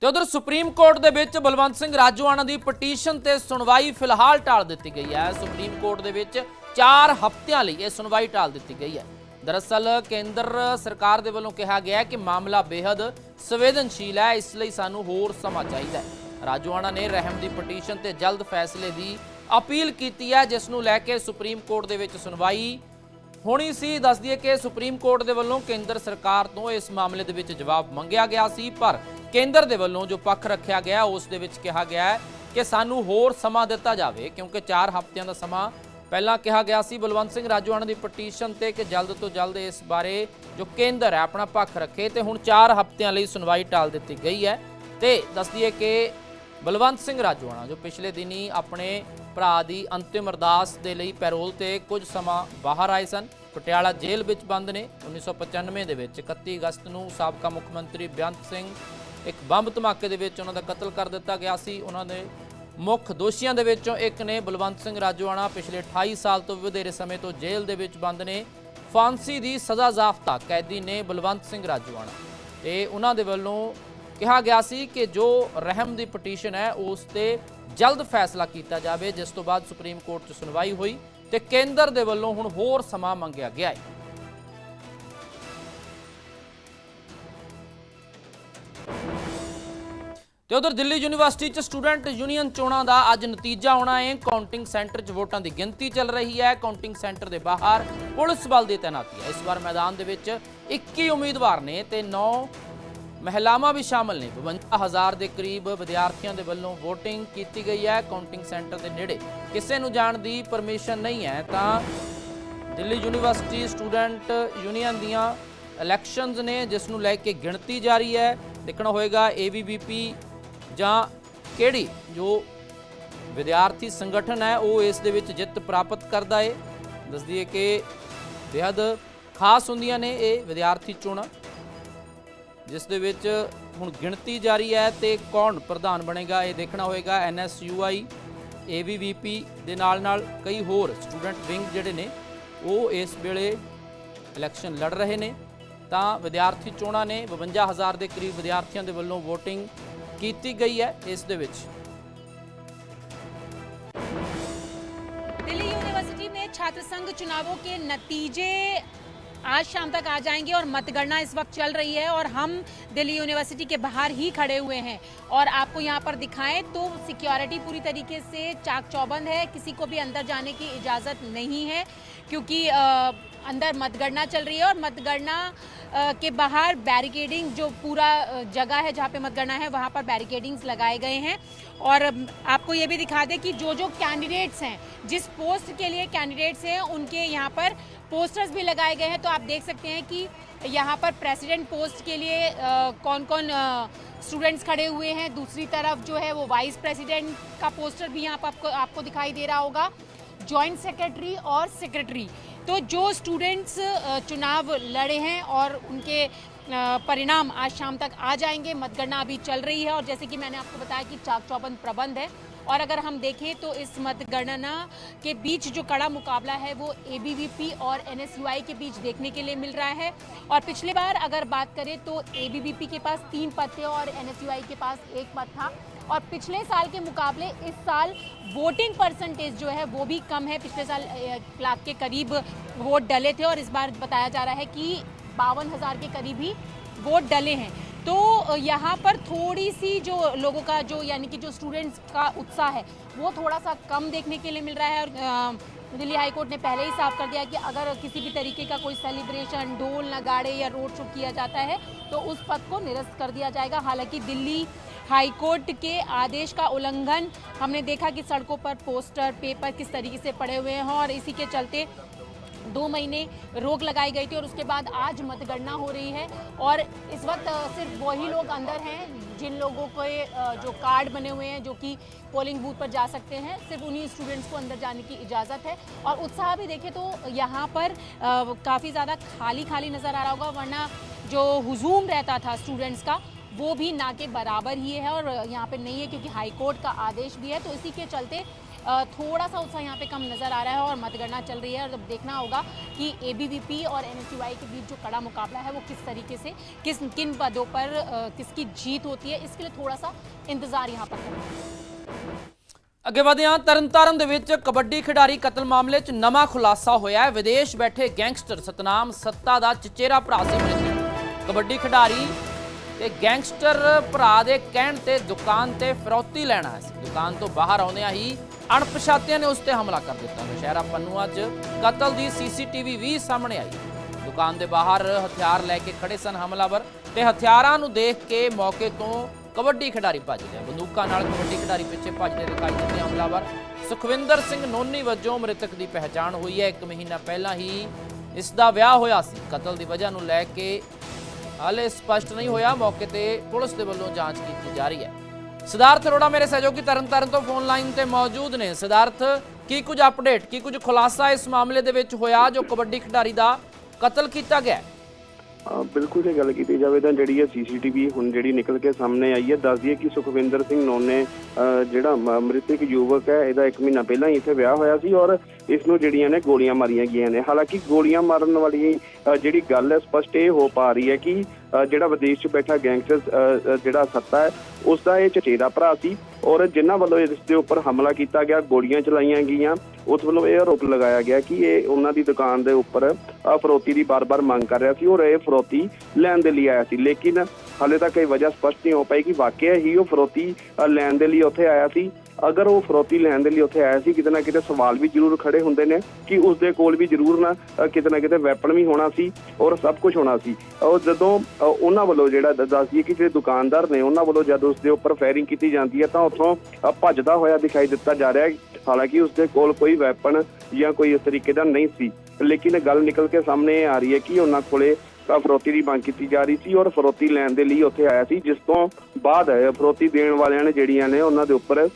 ਤੇ ਉਧਰ ਸੁਪਰੀਮ ਕੋਰਟ ਦੇ ਵਿੱਚ ਬਲਵੰਤ ਸਿੰਘ ਰਾਜੋਆਣਾ ਦੀ ਪਟੀਸ਼ਨ ਤੇ ਸੁਣਵਾਈ ਫਿਲਹਾਲ ਟਾਲ ਦਿੱਤੀ ਗਈ ਹੈ। ਸੁਪਰੀਮ ਕੋਰਟ ਦੇ ਵਿੱਚ 4 ਹਫ਼ਤਿਆਂ ਲਈ ਇਹ ਸੁਣਵਾਈ ਟਾਲ ਦਿੱਤੀ ਗਈ ਹੈ। ਦਰਅਸਲ ਕੇਂਦਰ ਸਰਕਾਰ ਦੇ ਵੱਲੋਂ ਕਿਹਾ ਗਿਆ ਹੈ ਕਿ ਮਾਮਲਾ ਬੇहद ਸੰਵੇਦਨਸ਼ੀਲ ਹੈ। ਇਸ ਲਈ ਸਾਨੂੰ ਹੋਰ ਸਮਾਂ ਚਾਹੀਦਾ ਹੈ। ਰਾਜੋਆਣਾ ਨੇ ਰਹਿਮ ਦੀ ਪਟੀਸ਼ਨ ਤੇ ਜਲਦ ਫੈਸਲੇ ਦੀ ਅਪੀਲ ਕੀਤੀ ਹੈ, ਜਿਸ ਨੂੰ ਲੈ ਕੇ ਸੁਪਰੀਮ ਕੋਰਟ ਦੇ ਵਿੱਚ ਸੁਣਵਾਈ ਹੋਣੀ ਸੀ। ਦੱਸ ਦਈਏ ਕਿ ਸੁਪਰੀਮ ਕੋਰਟ ਦੇ ਵੱਲੋਂ ਕੇਂਦਰ ਸਰਕਾਰ ਤੋਂ ਇਸ ਮਾਮਲੇ ਦੇ ਵਿੱਚ ਜਵਾਬ ਮੰਗਿਆ ਗਿਆ ਸੀ, ਪਰ ਕੇਂਦਰ ਦੇ ਵੱਲੋਂ ਜੋ ਪੱਖ ਰੱਖਿਆ ਗਿਆ, ਉਸ ਦੇ ਵਿੱਚ ਕਿਹਾ ਗਿਆ ਹੈ ਕਿ ਸਾਨੂੰ ਹੋਰ ਸਮਾਂ ਦਿੱਤਾ ਜਾਵੇ, ਕਿਉਂਕਿ 4 ਹਫ਼ਤਿਆਂ ਦਾ ਸਮਾਂ ਪਹਿਲਾਂ ਕਿਹਾ ਗਿਆ ਸੀ। ਬਲਵੰਤ ਸਿੰਘ ਰਾਜੋਆਣਾ ਦੀ ਪਟੀਸ਼ਨ ਤੇ ਕਿ ਜਲਦ ਤੋਂ ਜਲਦ ਇਸ ਬਾਰੇ ਜੋ ਕੇਂਦਰ ਹੈ, ਆਪਣਾ ਪੱਖ ਰੱਖੇ ਤੇ ਹੁਣ 4 ਹਫ਼ਤਿਆਂ ਲਈ ਸੁਣਵਾਈ ਟਾਲ ਦਿੱਤੀ ਗਈ ਹੈ। ਤੇ ਦੱਸਦੀਏ ਕਿ ਬਲਵੰਤ ਸਿੰਘ ਰਾਜੋਆਣਾ ਜੋ ਪਿਛਲੇ ਦਿਨੀ ਆਪਣੇ ਭਰਾ ਦੀ ਅੰਤਿਮ ਅਰਦਾਸ ਦੇ ਲਈ ਪੈਰੋਲ ਤੇ ਕੁਝ ਸਮਾਂ ਬਾਹਰ ਆਏ ਸਨ, ਪਟਿਆਲਾ ਜੇਲ੍ਹ ਵਿੱਚ ਬੰਦ ਨੇ। 1995 ਦੇ ਵਿੱਚ 31 ਅਗਸਤ ਨੂੰ ਸਾਬਕਾ ਮੁੱਖ ਮੰਤਰੀ ਬੇਅੰਤ ਸਿੰਘ ਇੱਕ ਬੰਬ ਧਮਾਕੇ ਦੇ ਵਿੱਚ ਉਹਨਾਂ ਦਾ ਕਤਲ ਕਰ ਦਿੱਤਾ ਗਿਆ ਸੀ। ਉਹਨਾਂ ਦੇ ਮੁੱਖ ਦੋਸ਼ੀਆਂ ਦੇ ਵਿੱਚੋਂ ਇੱਕ ਨੇ ਬਲਵੰਤ ਸਿੰਘ ਰਾਜੋਆਣਾ ਪਿਛਲੇ 28 ਸਾਲ ਤੋਂ ਵਧੇਰੇ ਸਮੇਂ ਤੋਂ ਜੇਲ੍ਹ ਦੇ ਵਿੱਚ ਬੰਦ ਨੇ। ਫਾਂਸੀ ਦੀ ਸਜ਼ਾ ਜ਼ਾਫਤਾ ਕੈਦੀ ਨੇ ਬਲਵੰਤ ਸਿੰਘ ਰਾਜੋਆਣਾ ਤੇ ਉਹਨਾਂ ਦੇ ਵੱਲੋਂ ਕਿਹਾ ਗਿਆ ਸੀ ਕਿ ਜੋ ਰਹਿਮ ਦੀ ਪਟੀਸ਼ਨ ਹੈ, ਉਸ ਤੇ ਜਲਦ ਫੈਸਲਾ ਕੀਤਾ ਜਾਵੇ, ਜਿਸ ਤੋਂ ਬਾਅਦ ਸੁਪਰੀਮ ਕੋਰਟ 'ਚ ਸੁਣਵਾਈ ਹੋਈ ਤੇ ਕੇਂਦਰ ਦੇ ਵੱਲੋਂ ਹੁਣ ਹੋਰ ਸਮਾਂ ਮੰਗਿਆ ਗਿਆ ਹੈ। ਤੇ ਉਧਰ ਦਿੱਲੀ ਯੂਨੀਵਰਸਿਟੀ 'ਚ ਸਟੂਡੈਂਟ ਯੂਨੀਅਨ ਚੋਣਾਂ ਦਾ ਅੱਜ ਨਤੀਜਾ ਆਉਣਾ ਹੈ। ਕਾਊਂਟਿੰਗ ਸੈਂਟਰ 'ਚ ਵੋਟਾਂ ਦੀ ਗਿਣਤੀ ਚੱਲ ਰਹੀ ਹੈ। ਕਾਊਂਟਿੰਗ ਸੈਂਟਰ ਦੇ ਬਾਹਰ ਪੁਲਿਸ ਬਲ ਦੀ ਤੈਨਾਤੀ ਹੈ। ਇਸ ਵਾਰ ਮੈਦਾਨ ਦੇ ਵਿੱਚ 21 ਉਮੀਦਵਾਰ ਨੇ ਤੇ 9 ਮਹਿਲਾਵਾਂ ਵੀ ਸ਼ਾਮਲ ਨੇ। 52000 ਦੇ ਕਰੀਬ ਵਿਦਿਆਰਥੀਆਂ ਦੇ ਵੱਲੋਂ VOTING ਕੀਤੀ ਗਈ ਹੈ। ਕਾਊਂਟਿੰਗ ਸੈਂਟਰ ਦੇ ਨੇੜੇ ਕਿਸੇ ਨੂੰ ਜਾਣ ਦੀ ਪਰਮਿਸ਼ਨ ਨਹੀਂ ਹੈ, ਤਾਂ ਦਿੱਲੀ ਯੂਨੀਵਰਸਿਟੀ ਸਟੂਡੈਂਟ ਯੂਨੀਅਨ ਦੀਆਂ ਇਲੈਕਸ਼ਨਸ ਨੇ, ਜਿਸ ਨੂੰ ਲੈ ਕੇ ਗਿਣਤੀ ਜਾਰੀ ਹੈ। ਦੇਖਣਾ ਹੋਏਗਾ ABVP ਜਾਂ ਕਿਹੜੀ ਜੋ ਵਿਦਿਆਰਥੀ ਸੰਗਠਨ ਹੈ, ਉਹ ਇਸ ਦੇ ਵਿੱਚ ਜਿੱਤ ਪ੍ਰਾਪਤ ਕਰਦਾ ਏ। ਦੱਸ ਦਈਏ ਕਿ ਬੇहद ਖਾਸ ਹੁੰਦੀਆਂ ਨੇ ਇਹ ਵਿਦਿਆਰਥੀ ਚੋਣਾਂ। ਜਿਸ ਦੇ ਵਿੱਚ ਹੁਣ ਗਿਣਤੀ ਜਾਰੀ ਹੈ ਤੇ ਕੌਣ ਪ੍ਰਧਾਨ ਬਣੇਗਾ, ਇਹ ਦੇਖਣਾ ਹੋਏਗਾ ਐਨਐਸਯੂਆਈ ਏਵੀਵੀਪੀ ਦੇ ਨਾਲ ਨਾਲ ਕਈ ਹੋਰ ਸਟੂਡੈਂਟ ਵਿੰਗ ਜਿਹੜੇ ਨੇ, ਉਹ ਇਸ ਵੇਲੇ ਇਲੈਕਸ਼ਨ ਲੜ ਰਹੇ ਨੇ। ਤਾਂ ਵਿਦਿਆਰਥੀ ਚੋਣਾਂ ਨੇ 52000 ਦੇ ਕਰੀਬ ਵਿਦਿਆਰਥੀਆਂ ਦੇ ਵੱਲੋਂ VOTING ਕੀਤੀ ਗਈ ਹੈ ਇਸ ਦੇ ਵਿੱਚ। ਦਿੱਲੀ ਯੂਨੀਵਰਸਿਟੀ ਨੇ ਛਾਤਰ ਸੰਘ ਚੁਣਾਵੋਂ ਕੇ ਨਤੀਜੇ आज शाम तक आ जाएँगे और मतगणना इस वक्त चल रही है और हम दिल्ली यूनिवर्सिटी के बाहर ही खड़े हुए हैं। और आपको यहाँ पर दिखाएँ तो सिक्योरिटी पूरी तरीके से चाक चौबंद है, किसी को भी अंदर जाने की इजाज़त नहीं है। क्योंकि अंदर मतगणना चल रही है और मतगणना के बाहर बैरिकेडिंग जो पूरा जगह है जहाँ पे मतगणना है, वहाँ पर बैरिकेडिंग्स लगाए गए हैं। और आपको ये भी दिखा दें कि जो जो कैंडिडेट्स हैं, जिस पोस्ट के लिए कैंडिडेट्स हैं, उनके यहाँ पर पोस्टर्स भी लगाए गए हैं। तो आप देख सकते हैं कि यहाँ पर प्रेसिडेंट पोस्ट के लिए कौन कौन स्टूडेंट्स खड़े हुए हैं। दूसरी तरफ़ जो है वो वाइस प्रेसिडेंट का पोस्टर भी यहाँ पर आपको आपको दिखाई दे रहा होगा। जॉइंट सेक्रेटरी और सेक्रेटरी तो जो स्टूडेंट्स चुनाव लड़े हैं और उनके परिणाम आज शाम तक आ जाएँगे, मतगणना अभी चल रही है और जैसे कि मैंने आपको बताया कि चाक चौबंद प्रबंध है और अगर हम देखें तो इस मतगणना के बीच जो कड़ा मुकाबला है वो एबीवीपी और एनएसयूआई के बीच देखने के लिए मिल रहा है। और पिछले बार अगर बात करें तो एबीवीपी के पास तीन पद थे और एनएसयूआई के पास एक पद था। और पिछले साल के मुकाबले इस साल वोटिंग परसेंटेज जो है वो भी कम है। पिछले साल अ, लाख के करीब वोट डले थे और इस बार बताया जा रहा है कि बावन हज़ार के करीब ही वोट डले हैं। तो यहाँ पर थोड़ी सी जो लोगों का जो यानी कि जो स्टूडेंट्स का उत्साह है वो थोड़ा सा कम देखने के लिए मिल रहा है और दिल्ली हाई कोर्ट ने पहले ही साफ़ कर दिया कि अगर किसी भी तरीके का कोई सेलिब्रेशन ढोल नगाड़े या रोड शो किया जाता है तो उस पद को निरस्त कर दिया जाएगा। हालाँकि दिल्ली हाई कोर्ट के आदेश का उल्लंघन। हमने देखा कि सड़कों पर पोस्टर, पेपर किस तरीके से पड़े हुए हैं और इसी के चलते दो महीने रोक लगाई गई थी और उसके बाद आज मतगणना हो रही है। और इस वक्त सिर्फ़ वही लोग अंदर हैं जिन लोगों के जो कार्ड बने हुए हैं जो कि पोलिंग बूथ पर जा सकते हैं। सिर्फ़ उन्हीं स्टूडेंट्स को अंदर जाने की इजाज़त है। और उत्साह भी देखें तो यहाँ पर काफ़ी ज़्यादा खाली खाली नज़र आ रहा होगा, वरना जो हुजूम रहता था स्टूडेंट्स का वो भी ना के बराबर ही है और यहाँ पे नहीं है क्योंकि हाई कोर्ट का आदेश भी है तो इसी के चलते अ, थोड़ा सा उत्साह यहाँ पे कम नज़र आ रहा है और मतगणना चल रही है और अब देखना होगा कि एबीवीपी और एनएसयूआई के बीच जो कड़ा मुकाबला है वो किस तरीके से किस किन पदों पर अ, किसकी जीत होती है इसके लिए थोड़ा सा इंतज़ार यहाँ पर करना है ਅੱਗੇ ਵਧਦੇ ਹਾਂ ਤਰਨਤਾਰਨ ਦੇ ਵਿੱਚ ਕਬੱਡੀ ਖਿਡਾਰੀ ਕਤਲ ਮਾਮਲੇ 'ਚ ਨਵਾਂ ਖੁਲਾਸਾ ਹੋਇਆ ਹੈ ਵਿਦੇਸ਼ ਬੈਠੇ ਗੈਂਗਸਟਰ ਸਤਨਾਮ ਸੱਤਾ ਦਾ ਚਚੇਰਾ ਭਰਾ ਸੀ ਮ੍ਰਿਤਕ ਕਬੱਡੀ ਖਿਡਾਰੀ ਤੇ ਗੈਂਗਸਟਰ ਭਰਾ ਦੇ ਕਹਿਣ ਤੇ ਦੁਕਾਨ ਤੇ ਫਰੌਤੀ ਲੈਣ ਆਇਆ ਸੀ। ਦੁਕਾਨ ਤੋਂ ਬਾਹਰ ਆਉਂਦਿਆਂ ਹੀ ਅਣਪਛਾਤਿਆਂ ਨੇ ਉਸ ਤੇ ਹਮਲਾ ਕਰ ਦਿੱਤਾ। ਨਸ਼ਹਿਰਾ ਪੰਨੂਆ 'ਚ ਕਤਲ ਦੀ ਸੀਸੀਟੀਵੀ ਵੀ ਸਾਹਮਣੇ ਆਈ। ਦੁਕਾਨ ਦੇ ਬਾਹਰ ਹਥਿਆਰ ਲੈ ਕੇ ਖੜੇ ਸਨ ਹਮਲਾਵਰ ਤੇ ਹਥਿਆਰਾਂ ਨੂੰ ਦੇਖ ਕੇ ਮੌਕੇ ਤੋਂ ਕਬੱਡੀ ਖਿਡਾਰੀ ਭੱਜ ਗਿਆ। ਬੰਦੂਕਾਂ ਨਾਲ ਕਬੱਡੀ ਖਿਡਾਰੀ ਪਿੱਛੇ ਭੱਜਦੇ ਦਿਖਾਈ ਦਿੱਤੇ ਹਮਲਾਵਰ। ਸੁਖਵਿੰਦਰ ਸਿੰਘ ਨੋਨੀ ਵਜੋਂ ਮ੍ਰਿਤਕ ਦੀ ਪਹਿਚਾਣ ਹੋਈ ਹੈ। 1 ਮਹੀਨਾ ਪਹਿਲਾਂ ਹੀ ਇਸ ਦਾ ਵਿਆਹ ਹੋਇਆ ਸੀ। ਕਤਲ ਦੀ ਵਜ੍ਹਾ ਨੂੰ ਲੈ ਕੇ ਹਾਲੇ ਸਪਸ਼ਟ ਨਹੀਂ ਹੋਇਆ। ਮੌਕੇ ਤੇ ਪੁਲਿਸ ਦੇ ਵੱਲੋਂ ਜਾਂਚ ਕੀਤੀ ਜਾ ਰਹੀ ਹੈ। ਸਿਧਾਰਥ ਅਰੋੜਾ ਮੇਰੇ ਸਹਿਯੋਗੀ ਤਰਨਤਾਰਨ ਤੋਂ ਫੋਨ ਲਾਈਨ ਤੇ ਮੌਜੂਦ ਨੇ। ਸਿਧਾਰਥ, ਕੀ ਕੁਝ ਅਪਡੇਟ ਕੀ ਕੁਝ ਖੁਲਾਸਾ ਇਸ ਮਾਮਲੇ ਦੇ ਵਿੱਚ ਹੋਇਆ ਜੋ ਕਬੱਡੀ ਖਿਡਾਰੀ ਦਾ ਕਤਲ ਕੀਤਾ ਗਿਆ? ਹੈ? ਬਿਲਕੁਲ ਜੇ ਗੱਲ ਕੀਤੀ ਜਾਵੇ ਤਾਂ ਜਿਹੜੀ ਇਹ ਸੀਸੀਟੀਵੀ ਹੁਣ ਜਿਹੜੀ ਨਿਕਲ ਕੇ ਸਾਹਮਣੇ ਆਈ ਹੈ, ਦੱਸਦੀ ਹੈ ਕਿ ਸੁਖਵਿੰਦਰ ਸਿੰਘ ਨੋਨੇ ਜਿਹੜਾ ਮ੍ਰਿਤਕ ਯੁਵਕ ਹੈ, ਇਹਦਾ 1 ਮਹੀਨਾ ਪਹਿਲਾਂ ਹੀ ਇੱਥੇ ਵਿਆਹ ਹੋਇਆ ਸੀ ਔਰ ਇਸ ਨੂੰ ਜਿਹੜੀਆਂ ਨੇ ਗੋਲੀਆਂ ਮਾਰੀਆਂ ਗਈਆਂ ਨੇ। ਹਾਲਾਂਕਿ ਗੋਲੀਆਂ ਮਾਰਨ ਵਾਲੀ ਜਿਹੜੀ ਗੱਲ ਹੈ, ਸਪਸ਼ਟ ਇਹ ਹੋ ਪਾ ਰਹੀ ਹੈ ਕਿ ਜਿਹੜਾ ਵਿਦੇਸ਼ 'ਚ ਬੈਠਾ ਗੈਂਗਸਟਰ ਜਿਹੜਾ ਸੱਤਾ ਹੈ ਉਸ ਦਾ ਇਹ ਚਚੇਰਾ ਭਰਾ ਸੀ ਔਰ ਜਿਨ੍ਹਾਂ ਵੱਲੋਂ ਇਸ ਦੇ ਉੱਪਰ ਹਮਲਾ ਕੀਤਾ ਗਿਆ, ਗੋਲੀਆਂ ਚਲਾਈਆਂ ਗਈਆਂ। ਉਸ ਵੱਲੋਂ ਇਹ ਆਰੋਪ ਲਗਾਇਆ ਗਿਆ ਕਿ ਇਹ ਉਹਨਾਂ ਦੀ ਦੁਕਾਨ ਦੇ ਉੱਪਰ ਫਰੋਤੀ ਦੀ ਬਾਰ-ਬਾਰ ਮੰਗ ਕਰ ਰਿਹਾ ਸੀ। ਔਰ ਇਹ ਫਰੋਤੀ ਲੈਣ ਦੇ ਲਈ ਆਇਆ ਸੀ। ਲੇਕਿਨ ਹਾਲੇ ਤੱਕ ਇਹ ਵਜ੍ਹਾ ਸਪਸ਼ਟ ਨਹੀਂ ਹੋ ਪਾਈ ਕਿ ਵਾਕਿਆ ਹੀ ਉਹ ਫਰੋਤੀ ਲੈਣ ਦੇ ਲਈ ਉੱਥੇ ਆਇਆ ਸੀ। ਅਗਰ ਉਹ ਫਰੋਤੀ ਲੈਣ ਦੇ ਲਈ ਉੱਥੇ ਆਇਆ ਸੀ, ਕਿਤੇ ਨਾ ਕਿਤੇ ਸਵਾਲ ਵੀ ਜ਼ਰੂਰ ਖੜੇ ਹੁੰਦੇ ਨੇ ਕਿ ਉਸ ਦੇ ਕੋਲ ਵੀ ਜ਼ਰੂਰ ਨਾ ਕਿਤੇ ਨਾ ਕਿਤੇ ਵੈਪਨ ਵੀ ਹੋਣਾ ਸੀ ਔਰ ਸਭ ਕੁਝ ਹੋਣਾ ਸੀ। ਉਹ ਜਦੋਂ ਉਹਨਾਂ ਵੱਲੋਂ ਜਿਹੜਾ ਦੱਸਦੀ ਕਿ ਜਿਹੜੇ ਦੁਕਾਨਦਾਰ ਨੇ, ਉਹਨਾਂ ਵੱਲੋਂ ਜਦ ਉਸ ਦੇ ਉੱਪਰ ਫਾਇਰਿੰਗ ਕੀਤੀ ਜਾਂਦੀ ਹੈ ਤਾਂ ਉੱਥੋਂ ਭੱਜਦਾ ਹੋਇਆ ਦਿਖਾਈ ਦਿੱਤਾ ਜਾ ਰਿਹਾ ਹੈ। ਹਾਲਾਂਕਿ ਉਸ ਦੇ ਕੋਲ ਕੋਈ ਵੈਪਨ ਜਾਂ ਕੋਈ ਇਸ ਤਰੀਕੇ ਦਾ ਨਹੀਂ ਸੀ। ਲੇਕਿਨ ਗੱਲ ਨਿਕਲ ਕੇ ਸਾਹਮਣੇ ਆ ਰਹੀ ਹੈ ਕਿ ਉਹਨਾਂ ਕੋਲੇ ਤਾਂ ਫਰੋਤੀ ਦੀ ਮੰਗ ਕੀਤੀ ਜਾ ਰਹੀ ਸੀ ਔਰ ਫਰੋਤੀ ਲੈਣ ਦੇ ਲਈ ਉੱਥੇ ਆਇਆ ਸੀ ਜਿਸ ਤੋਂ ਬਾਅਦ ਫਰੋਤੀ ਦੇਣ ਵਾਲਿਆਂ ਨੇ ਜਿਹੜੀਆਂ ਨੇ ਉਹਨਾਂ ਦੇ ਉੱਪਰ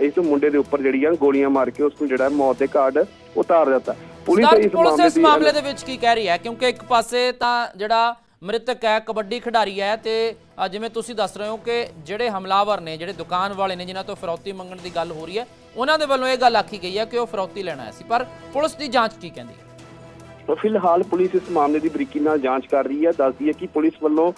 ਇਸ ਮੁੰਡੇ ਦੇ ਉੱਪਰ ਜਿਹੜੀਆਂ ਗੋਲੀਆਂ ਮਾਰ ਕੇ ਉਸ ਨੂੰ ਜਿਹੜਾ ਮੌਤ ਦੇ ਘਾਟ ਉਤਾਰ ਦਿੱਤਾ। ਪੁਲਿਸ ਇਸ ਮਾਮਲੇ ਦੇ ਵਿੱਚ ਕੀ ਕਹਿ ਰਹੀ ਹੈ? ਕਿਉਂਕਿ ਇੱਕ ਪਾਸੇ ਤਾਂ ਜਿਹੜਾ ਮ੍ਰਿਤਕ ਹੈ ਕਬੱਡੀ ਖਿਡਾਰੀ ਹੈ ਤੇ ਜਿਵੇਂ ਤੁਸੀਂ ਦੱਸ ਰਹੇ ਹੋ ਕਿ ਜਿਹੜੇ ਹਮਲਾਵਰ ਨੇ ਜਿਹੜੇ ਦੁਕਾਨ ਵਾਲੇ ਨੇ ਜਿਨ੍ਹਾਂ ਤੋਂ ਫਰੌਤੀ ਮੰਗਣ ਦੀ ਗੱਲ ਹੋ ਰਹੀ ਹੈ ਉਹਨਾਂ ਦੇ ਵੱਲੋਂ ਇਹ ਗੱਲ ਆਖੀ ਗਈ ਹੈ ਕਿ ਉਹ ਫਰੌਤੀ ਲੈਣ ਆਇਆ ਸੀ। ਪਰ ਪੁਲਿਸ ਦੀ ਜਾਂਚ ਕੀ ਕਹਿੰਦੀ ਹੈ? ਫਿਲਹਾਲ ਪੁਲਿਸ ਇਸ ਮਾਮਲੇ ਦੀ ਬਰੀਕੀ ਨਾਲ ਜਾਂਚ ਕਰ ਰਹੀ ਹੈ। ਦੱਸਦੀ ਹੈ ਕਿ ਪੁਲਿਸ ਵੱਲੋਂ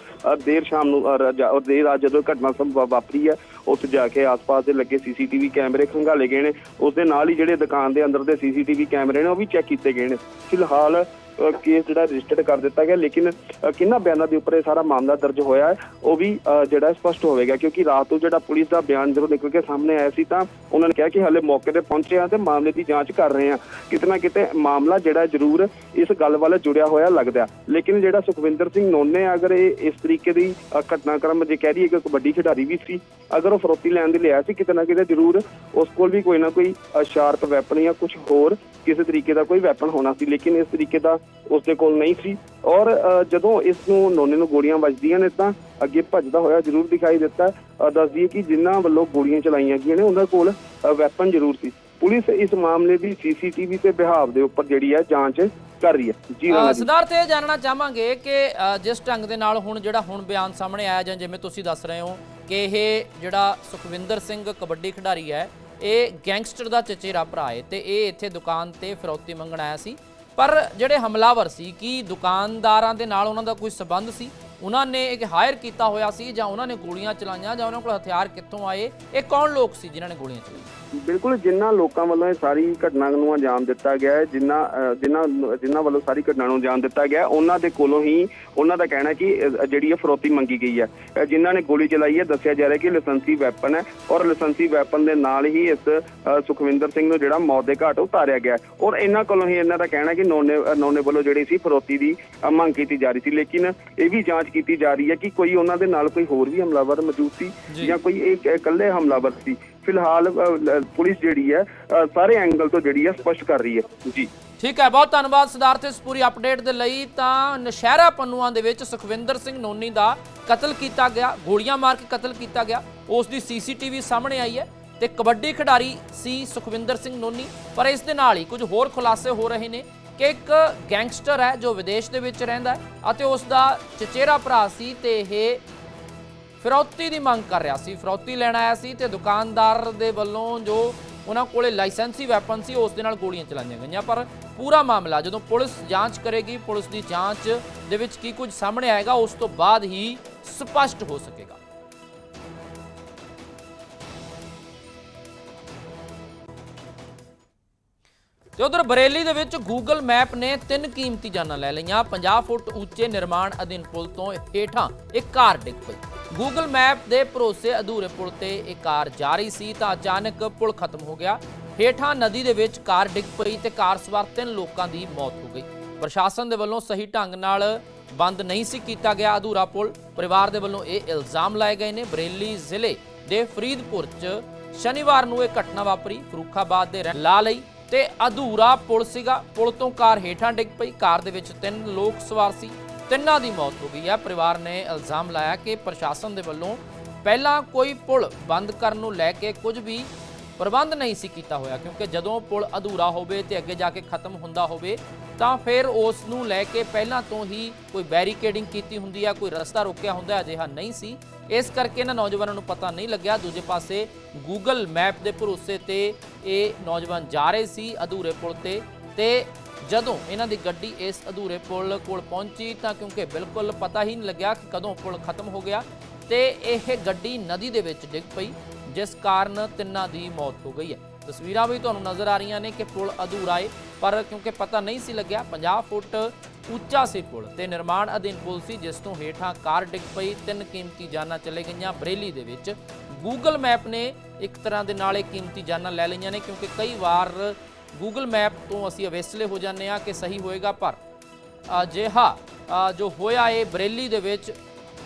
ਦੇਰ ਸ਼ਾਮ ਨੂੰ ਔਰ ਦੇਰ ਰਾਤ ਜਦੋਂ ਘਟਨਾ ਸਭ ਵਾਪਰੀ ਹੈ, ਉੱਥੇ ਜਾ ਕੇ ਆਸ-ਪਾਸ ਦੇ ਲੱਗੇ ਸੀਸੀਟੀਵੀ ਕੈਮਰੇ ਖੰਗਾਲੇ ਗਏ ਨੇ। ਉਸ ਦੇ ਨਾਲ ਹੀ ਜਿਹੜੇ ਦੁਕਾਨ ਦੇ ਅੰਦਰ ਦੇ ਸੀਸੀਟੀਵੀ ਕੈਮਰੇ ਨੇ, ਉਹ ਵੀ ਚੈੱਕ ਕੀਤੇ ਗਏ ਨੇ। ਫਿਲਹਾਲ ਕੇਸ ਜਿਹੜਾ ਰਜਿਸਟਰਡ ਕਰ ਦਿੱਤਾ ਗਿਆ, ਲੇਕਿਨ ਕਿੰਨਾ ਬਿਆਨਾਂ ਦੇ ਉੱਪਰ ਇਹ ਸਾਰਾ ਮਾਮਲਾ ਦਰਜ ਹੋਇਆ ਹੈ, ਉਹ ਵੀ ਜਿਹੜਾ ਸਪਸ਼ਟ ਹੋਵੇਗਾ, ਕਿਉਂਕਿ ਰਾਤ ਨੂੰ ਜਿਹੜਾ ਪੁਲਿਸ ਦਾ ਬਿਆਨ ਜਦੋਂ ਨਿਕਲ ਕੇ ਸਾਹਮਣੇ ਆਇਆ ਸੀ ਤਾਂ ਉਹਨਾਂ ਨੇ ਕਿਹਾ ਕਿ ਹਾਲੇ ਮੌਕੇ ਤੇ ਪਹੁੰਚੇ ਆ ਤੇ ਮਾਮਲੇ ਦੀ ਜਾਂਚ ਕਰ ਰਹੇ ਆ ਕਿਤੇ ਨਾ ਕਿਤੇ ਮਾਮਲਾ ਜਿਹੜਾ ਜ਼ਰੂਰ ਇਸ ਗੱਲ ਵੱਲ ਜੁੜਿਆ ਹੋਇਆ ਲੱਗਦਾ ਲੇਕਿਨ ਜਿਹੜਾ ਸੁਖਵਿੰਦਰ ਸਿੰਘ ਨੋਨੇ ਅਗਰ ਇਹ ਇਸ ਤਰੀਕੇ ਦੀ ਘਟਨਾਕ੍ਰਮ ਜੇ ਕਹਿ ਦਈਏ ਕਿ ਕਬੱਡੀ ਖਿਡਾਰੀ ਵੀ ਸੀ, ਅਗਰ ਉਹ ਫਰੋਤੀ ਲੈਣ ਦੇ ਲਿਆ ਸੀ, ਕਿਤੇ ਨਾ ਕਿਤੇ ਜ਼ਰੂਰ ਉਸ ਕੋਲ ਵੀ ਕੋਈ ਨਾ ਕੋਈ ਸ਼ਾਰਪ ਵੈਪਨ ਜਾਂ ਕੁਝ ਹੋਰ ਕਿਸੇ ਤਰੀਕੇ ਦਾ ਕੋਈ ਵੈਪਨ ਹੋਣਾ ਸੀ। ਲੇਕਿਨ ਇਸ ਤਰੀਕੇ ਦਾ ਉਸ ਦੇ ਕੋਲ ਨਹੀਂ ਸੀ। ਔਰ ਜਦੋਂ ਇਸ ਨੂੰ ਨੋਨੇ ਨੂੰ ਗੋਲੀਆਂ ਵੱਜਦੀਆਂ ਨੇ ਤਾਂ ਅੱਗੇ ਭੱਜਦਾ ਹੋਇਆ ਜ਼ਰੂਰ ਦਿਖਾਈ ਦਿੱਤਾ। ਅ, ਦੱਸ ਦਈਏ ਕਿ ਜਿਨ੍ਹਾਂ ਵੱਲੋਂ ਗੋਲੀਆਂ ਚਲਾਈਆਂ ਗਈਆਂ ਨੇ ਉਹਨਾਂ ਕੋਲ ਵੈਪਨ ਜ਼ਰੂਰ ਸੀ। ਪੁਲਿਸ ਇਸ ਮਾਮਲੇ ਦੀ ਸੀਸੀਟੀਵੀ ਤੇ ਬਿਹਾਵ ਦੇ ਉੱਪਰ ਜਿਹੜੀ ਹੈ ਜਾਂਚ ਕਰ ਰਹੀ ਹੈ। ਜੀ ਸਿਧਾਰਥ ਇਹ ਜਾਣਨਾ ਚਾਹਾਂਗੇ ਕਿ ਜਿਸ ਢੰਗ ਦੇ ਨਾਲ ਹੁਣ ਜਿਹੜਾ ਹੁਣ ਬਿਆਨ ਸਾਹਮਣੇ ਆਇਆ ਜਾਂ ਜਿਵੇਂ ਤੁਸੀਂ ਦੱਸ ਰਹੇ ਹੋ ਕਿ ਇਹ ਜਿਹੜਾ ਸੁਖਵਿੰਦਰ ਸਿੰਘ ਕਬੱਡੀ ਖਿਡਾਰੀ ਹੈ ਇਹ ਗੈਂਗਸਟਰ ਦਾ ਚਚੇਰਾ ਭਰਾ ਹੈ ਤੇ ਇਹ ਇੱਥੇ ਦੁਕਾਨ ਤੇ ਫਿਰੌਤੀ ਮੰਗਣ ਆਇਆ ਸੀ। ਪਰ ਜਿਹੜੇ ਹਮਲਾਵਰ ਸੀ, ਕੀ ਦੁਕਾਨਦਾਰਾਂ ਦੇ ਨਾਲ ਉਹਨਾਂ ਦਾ ਕੋਈ ਸਬੰਧ ਸੀ? ਉਹਨਾਂ ਨੇ ਇੱਕ ਹਾਇਰ ਕੀਤਾ ਹੋਇਆ ਸੀ ਜਾਂ ਉਹਨਾਂ ਨੇ ਗੋਲੀਆਂ ਚਲਾਈਆਂ ਜਾਂ ਉਹਨਾਂ ਕੋਲ ਹਥਿਆਰ ਕਿੱਥੋਂ ਆਏ? ਇਹ ਕੌਣ ਲੋਕ ਸੀ ਜਿਨ੍ਹਾਂ ਨੇ ਗੋਲੀਆਂ ਚਲਾਈਆਂ? ਬਿਲਕੁਲ ਜਿਨ੍ਹਾਂ ਲੋਕਾਂ ਵੱਲੋਂ ਇਹ ਸਾਰੀ ਘਟਨਾ ਨੂੰ ਅੰਜਾਮ ਦਿੱਤਾ ਗਿਆ ਹੈ ਜਿਨ੍ਹਾਂ ਅਹ, ਜਿਨ੍ਹਾਂ ਜਿਨ੍ਹਾਂ ਵੱਲੋਂ ਸਾਰੀ ਘਟਨਾ ਨੂੰ ਅੰਜਾਮ ਦਿੱਤਾ ਗਿਆ ਉਹਨਾਂ ਦੇ ਕੋਲੋਂ ਹੀ ਉਹਨਾਂ ਦਾ ਕਹਿਣਾ ਕਿ ਜਿਹੜੀ ਇਹ ਫਰੋਤੀ ਮੰਗੀ ਗਈ ਹੈ। ਜਿਨ੍ਹਾਂ ਨੇ ਗੋਲੀ ਚਲਾਈ ਹੈ ਦੱਸਿਆ ਜਾ ਰਿਹਾ ਕਿ ਲਾਇਸੈਂਸੀ ਵੈਪਨ ਹੈ ਔਰ ਲਾਇਸੈਂਸੀ ਵੈਪਨ ਦੇ ਨਾਲ ਹੀ ਇਸ ਸੁਖਵਿੰਦਰ ਸਿੰਘ ਨੂੰ ਜਿਹੜਾ ਮੌਤ ਦੇ ਘਾਟ ਉਤਾਰਿਆ ਗਿਆ। ਔਰ ਇਹਨਾਂ ਕੋਲੋਂ ਹੀ ਇਹਨਾਂ ਦਾ ਕਹਿਣਾ ਕਿ ਨੋਨੇ ਨੋਨੇ ਵੱਲੋਂ ਜਿਹੜੀ ਸੀ ਫਰੋਤੀ ਦੀ ਮੰਗ ਕੀਤੀ ਜਾ ਰਹੀ ਸੀ। ਲੇਕਿਨ ਇਹ ਵੀ ਜਾਂਚ ਕੀਤੀ ਜਾ ਰਹੀ ਹੈ ਕਿ ਕੋਈ ਉਹਨਾਂ ਦੇ ਨਾਲ ਕੋਈ ਹੋਰ ਵੀ ਹਮਲਾਵਰ ਮੌਜੂਦ ਸੀ ਜਾਂ। ਕੋਈ ਇਹ ਇਕੱਲੇ ਹਮਲਾਵਰ ਸੀ। ਫਿਲਹਾਲ ਅਹ, ਲ- ਪੁਲਿਸ ਜਿਹੜੀ ਹੈ ਸਾਰੇ ਐਂਗਲ ਤੋਂ ਜਿਹੜੀ ਹੈ ਸਪਸ਼ਟ ਕਰ ਰਹੀ ਹੈ। ਜੀ। ਠੀਕ ਹੈ ਬਹੁਤ ਧੰਨਵਾਦ ਸਿਧਾਰਥ ਇਸ ਪੂਰੀ ਅਪਡੇਟ ਦੇ ਲਈ ਤਾਂ ਨਸ਼ਹਿਰਾ ਪੰਨੂਆਂ ਦੇ ਵਿੱਚ ਸੁਖਵਿੰਦਰ ਸਿੰਘ ਨੋਨੀ ਦਾ ਕਤਲ ਕੀਤਾ ਗਿਆ ਗੋਲੀਆਂ ਮਾਰ ਕੇ ਕਤਲ ਕੀਤਾ ਗਿਆ ਉਸ ਦੀ ਸੀਸੀਟੀਵੀ ਸਾਹਮਣੇ ਆਈ ਹੈ ਤੇ ਕਬੱਡੀ ਖਿਡਾਰੀ ਸੀ ਸੁਖਵਿੰਦਰ ਸਿੰਘ ਨੋਨੀ ਪਰ ਇਸ ਦੇ ਨਾਲ ਹੀ ਕੁਝ ਹੋਰ ਖੁਲਾਸੇ ਹੋ ਰਹੇ ਨੇ ਕਿ ਇੱਕ ਗੈਂਗਸਟਰ ਹੈ ਜੋ ਵਿਦੇਸ਼ ਦੇ ਵਿੱਚ ਰਹਿੰਦਾ ਅਤੇ ਉਸ ਦਾ ਚਚੇਰਾ ਭਰਾ ਸੀ ਤੇ ਇਹ ਫਿਰੌਤੀ ਦੀ ਮੰਗ ਕਰ ਰਿਹਾ ਸੀ। ਫਿਰੌਤੀ ਲੈਣ ਆਇਆ ਸੀ ਤੇ ਦੁਕਾਨਦਾਰ ਦੇ ਵੱਲੋਂ ਜੋ ਉਹਨਾਂ ਕੋਲੇ ਲਾਇਸੈਂਸੀ ਵੈਪਨ ਸੀ, ਉਸ ਦੇ ਨਾਲ ਗੋਲੀਆਂ ਚਲਾਈਆਂ ਗਈਆਂ। ਪਰ ਪੂਰਾ ਮਾਮਲਾ, ਜਦੋਂ ਪੁਲਿਸ ਜਾਂਚ ਕਰੇਗੀ, ਪੁਲਿਸ ਦੀ ਜਾਂਚ ਦੇ ਵਿੱਚ ਕੀ ਕੁਝ ਸਾਹਮਣੇ ਆਏਗਾ, ਉਸ ਤੋਂ ਬਾਅਦ ਹੀ ਸਪਸ਼ਟ ਹੋ ਸਕੇਗਾ। ਤੇ ਉਧਰ ਬਰੇਲੀ ਦੇ ਵਿੱਚ ਗੂਗਲ ਮੈਪ ਨੇ ਤਿੰਨ ਕੀਮਤੀ ਜਾਨਾਂ ਲੈ ਲਈਆਂ। 50 ਫੁੱਟ ਉੱਚੇ ਨਿਰਮਾਣ ਅਧੀਨ ਪੁਲ ਤੋਂ ਹੇਠਾਂ ਇੱਕ ਕਾਰ ਡਿੱਗ ਪਈ। ਗੂਗਲ ਮੈਪ ਦੇ ਭਰੋਸੇ ਅਧੂਰੇ ਪੁਲ ਤੇ ਇੱਕ ਕਾਰ ਜਾ ਰਹੀ ਸੀ ਤਾਂ ਅਚਾਨਕ ਪੁਲ ਖਤਮ ਹੋ ਗਿਆ। ਹੇਠਾਂ ਨਦੀ ਦੇ ਵਿੱਚ ਕਾਰ ਡਿੱਗ ਪਈ ਤੇ ਕਾਰ ਸਵਾਰ ਤਿੰਨ ਲੋਕਾਂ ਦੀ ਮੌਤ ਹੋ ਗਈ। ਪ੍ਰਸ਼ਾਸਨ ਦੇ ਵੱਲੋਂ ਸਹੀ ਢੰਗ ਨਾਲ ਬੰਦ ਨਹੀਂ ਸੀ ਕੀਤਾ ਗਿਆ ਅਧੂਰਾ ਪੁਲ। ਪਰਿਵਾਰ ਦੇ ਵੱਲੋਂ ਇਹ ਇਲਜ਼ਾਮ ਲਾਏ ਗਏ ਨੇ। ਬਰੇਲੀ ਜ਼ਿਲ੍ਹੇ ਦੇ ਫਰੀਦਪੁਰ 'ਚ ਸ਼ਨੀਵਾਰ ਨੂੰ ਇਹ ਘਟਨਾ ਵਾਪਰੀ। ਫਰੂਖਾਬਾਦ ਦੇ ਲਾ ਲਈ। ਤੇ ਅਧੂਰਾ ਪੁਲ ਸੀਗਾ। ਪੁਲ ਤੋਂ ਕਾਰ ਹੇਠਾਂ ਡਿੱਗ ਪਈ। ਕਾਰ ਦੇ ਵਿੱਚ ਤਿੰਨ ਲੋਕ ਸਵਾਰ ਸੀ। ਤਿੰਨਾਂ ਦੀ ਮੌਤ ਹੋ ਗਈ ਹੈ। ਪਰਿਵਾਰ ਨੇ ਇਲਜ਼ਾਮ ਲਾਇਆ ਕਿ ਪ੍ਰਸ਼ਾਸਨ ਦੇ ਵੱਲੋਂ ਪਹਿਲਾਂ ਕੋਈ ਪੁਲ ਬੰਦ ਕਰਨ ਨੂੰ ਲੈ ਕੇ ਕੁਝ ਵੀ ਪ੍ਰਬੰਧ ਨਹੀਂ ਸੀ ਕੀਤਾ ਹੋਇਆ, ਕਿਉਂਕਿ ਜਦੋਂ ਪੁਲ ਅਧੂਰਾ ਹੋਵੇ ਤੇ ਅੱਗੇ ਜਾ ਕੇ ਖਤਮ ਹੁੰਦਾ ਹੋਵੇ, ਤਾਂ ਫਿਰ ਉਸ ਨੂੰ ਲੈ ਕੇ ਪਹਿਲਾਂ ਤੋਂ ਹੀ ਕੋਈ ਬੈਰੀਕੇਡਿੰਗ ਕੀਤੀ ਹੁੰਦੀ ਹੈ, ਕੋਈ ਰਸਤਾ ਰੋਕਿਆ ਹੁੰਦਾ ਅਜਿਹਾ ਨਹੀਂ ਸੀ। ਇਸ ਕਰਕੇ ਇਹਨਾਂ ਨੌਜਵਾਨਾਂ ਨੂੰ ਪਤਾ ਨਹੀਂ ਲੱਗਿਆ। ਦੂਜੇ ਪਾਸੇ ਗੂਗਲ ਮੈਪ ਦੇ ਭਰੋਸੇ ਤੇ ਇਹ ਨੌਜਵਾਨ ਜਾ ਰਹੇ ਸੀ ਅਧੂਰੇ ਪੁਲ ਤੇ ਤੇ ਜਦੋਂ ਇਹਨਾਂ ਦੀ ਗੱਡੀ ਇਸ ਅਧੂਰੇ ਪੁਲ ਕੋਲ ਪਹੁੰਚੀ ਤਾਂ ਕਿਉਂਕਿ ਬਿਲਕੁਲ ਪਤਾ ਹੀ ਨਹੀਂ ਲੱਗਿਆ ਕਿ ਕਦੋਂ ਪੁਲ ਖਤਮ ਹੋ ਗਿਆ ਤੇ ਇਹ ਗੱਡੀ ਨਦੀ ਦੇ ਵਿੱਚ ਡਿੱਗ ਪਈ, ਜਿਸ ਕਾਰਨ ਤਿੰਨਾਂ ਦੀ ਮੌਤ ਹੋ ਗਈ ਹੈ। ਤਸਵੀਰਾਂ ਵੀ ਤੁਹਾਨੂੰ ਨਜ਼ਰ ਆ ਰਹੀਆਂ ਨੇ ਕਿ ਪੁਲ ਅਧੂਰਾ ਹੈ ਪਰ ਕਿਉਂਕਿ ਪਤਾ ਨਹੀਂ ਸੀ ਲੱਗਿਆ 50 ਫੁੱਟ ਉੱਚਾ ਸੀ ਪੁਲ ਤੇ ਨਿਰਮਾਣ ਅਧੀਨ ਪੁਲ ਸੀ, ਜਿਸ ਤੋਂ ਹੇਠਾਂ ਕਾਰ ਡਿੱਗ ਪਈ, ਤਿੰਨ ਕੀਮਤੀ ਜਾਨਾਂ ਚਲੇ ਗਈਆਂ। ਬਰੇਲੀ ਦੇ ਵਿੱਚ ਗੂਗਲ ਮੈਪ ਨੇ ਇੱਕ ਤਰ੍ਹਾਂ ਦੇ ਨਾਲ ਇਹ ਕੀਮਤੀ ਜਾਨਾਂ ਲੈ ਲਈਆਂ ਨੇ, ਕਿਉਂਕਿ ਕਈ ਵਾਰ ਗੂਗਲ ਮੈਪ ਤੋਂ ਅਸੀਂ ਅਵੇਸਲੇ ਹੋ ਜਾਂਦੇ ਆ ਕਿ ਸਹੀ ਹੋਏਗਾ, ਪਰ ਅਜਿਹਾ ਜੋ ਹੋਇਆ ਇਹ ਬਰੇਲੀ ਦੇ ਵਿੱਚ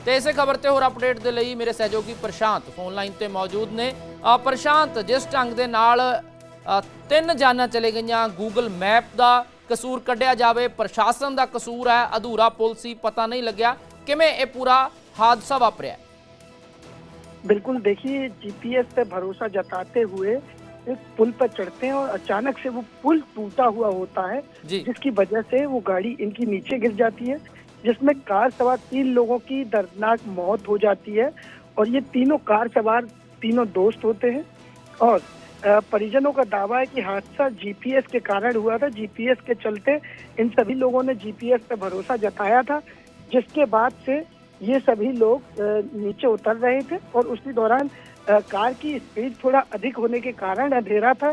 ਤੇ ਇਸੇ ਖਬਰ ਤੇ ਹੋਰ ਅਪਡੇਟ ਦੇ ਲਈ ਮੇਰੇ ਸਹਿਯੋਗੀ ਪ੍ਰਸ਼ਾਂਤ ਫੋਨ ਲਾਈਨ ਤੇ ਮੌਜੂਦ ਨੇ ਅ, ਪ੍ਰਸ਼ਾਂਤ ਜਿਸ ਢੰਗ ਦੇ ਨਾਲ ਅ, ਤਿੰਨ ਜਾਨਾਂ ਚਲੇ ਗਈਆਂ ਗੂਗਲ ਮੈਪ ਦਾ ਕਸੂਰ ਕੱਢਿਆ ਜਾਵੇ ਪ੍ਰਸ਼ਾਸਨ ਦਾ ਕਸੂਰ ਹੈ ਅਧੂਰਾ ਪੁਲ ਸੀ ਪਤਾ ਨਹੀਂ ਲੱਗਿਆ ਕਿਵੇਂ ਇਹ ਪੂਰਾ ਹਾਦਸਾ ਵਾਪਰਿਆ बिल्कुल देखिए जीपीएस पे भरोसा जताते हुए एक पुल पर चढ़ते हैं और अचानक से वो पुल टूटा हुआ होता है जी जिसकी वजह से वो गाड़ी इनकी नीचे गिर जाती है जिसमें कार सवार तीन लोगों की दर्दनाक मौत हो जाती है और ये तीनों कार सवार तीनों दोस्त होते हैं। और परिजनों का दावा है कि हादसा जीपीएस के कारण हुआ था। जीपीएस के चलते इन सभी लोगों ने जीपीएस पर भरोसा जताया था जिसके बाद से ये सभी लोग नीचे उतर रहे थे और उसी दौरान कार की स्पीड थोड़ा अधिक होने के कारण अंधेरा था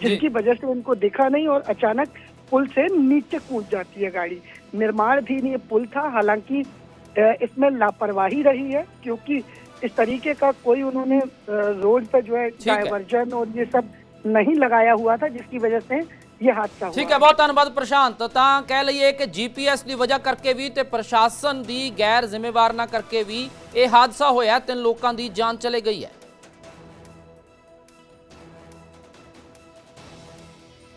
जिसकी वजह से उनको दिखा नहीं और अचानक पुल से नीचे कूद जाती है गाड़ी निर्माणधीन ये पुल था हालांकि अ, इसमें लापरवाही रही है क्योंकि इस तरीके का कोई उन्होंने अ, रोड पे जो है ठीक है। डायवर्जन और ये सब नहीं लगाया हुआ था जिसकी वजह से ये हादसा ਠੀਕ हुआ ਹੈ ਬਹੁਤ ਧੰਨਵਾਦ ਪ੍ਰਸ਼ਾਂਤ ਤਾਂ ਕਹਿ ਲਈਏ ਕਿ ਜੀਪੀਐਸ ਦੀ ਵਜ੍ਹਾ ਕਰਕੇ ਵੀ ਤੇ ਪ੍ਰਸ਼ਾਸਨ ਦੀ ਗੈਰ ਜ਼ਿੰਮੇਵਾਰ ਨਾ ਕਰਕੇ ਵੀ ਇਹ ਹਾਦਸਾ ਹੋਇਆ ਤਿੰਨ ਲੋਕਾਂ ਦੀ ਜਾਨ ਚਲੇ ਗਈ ਹੈ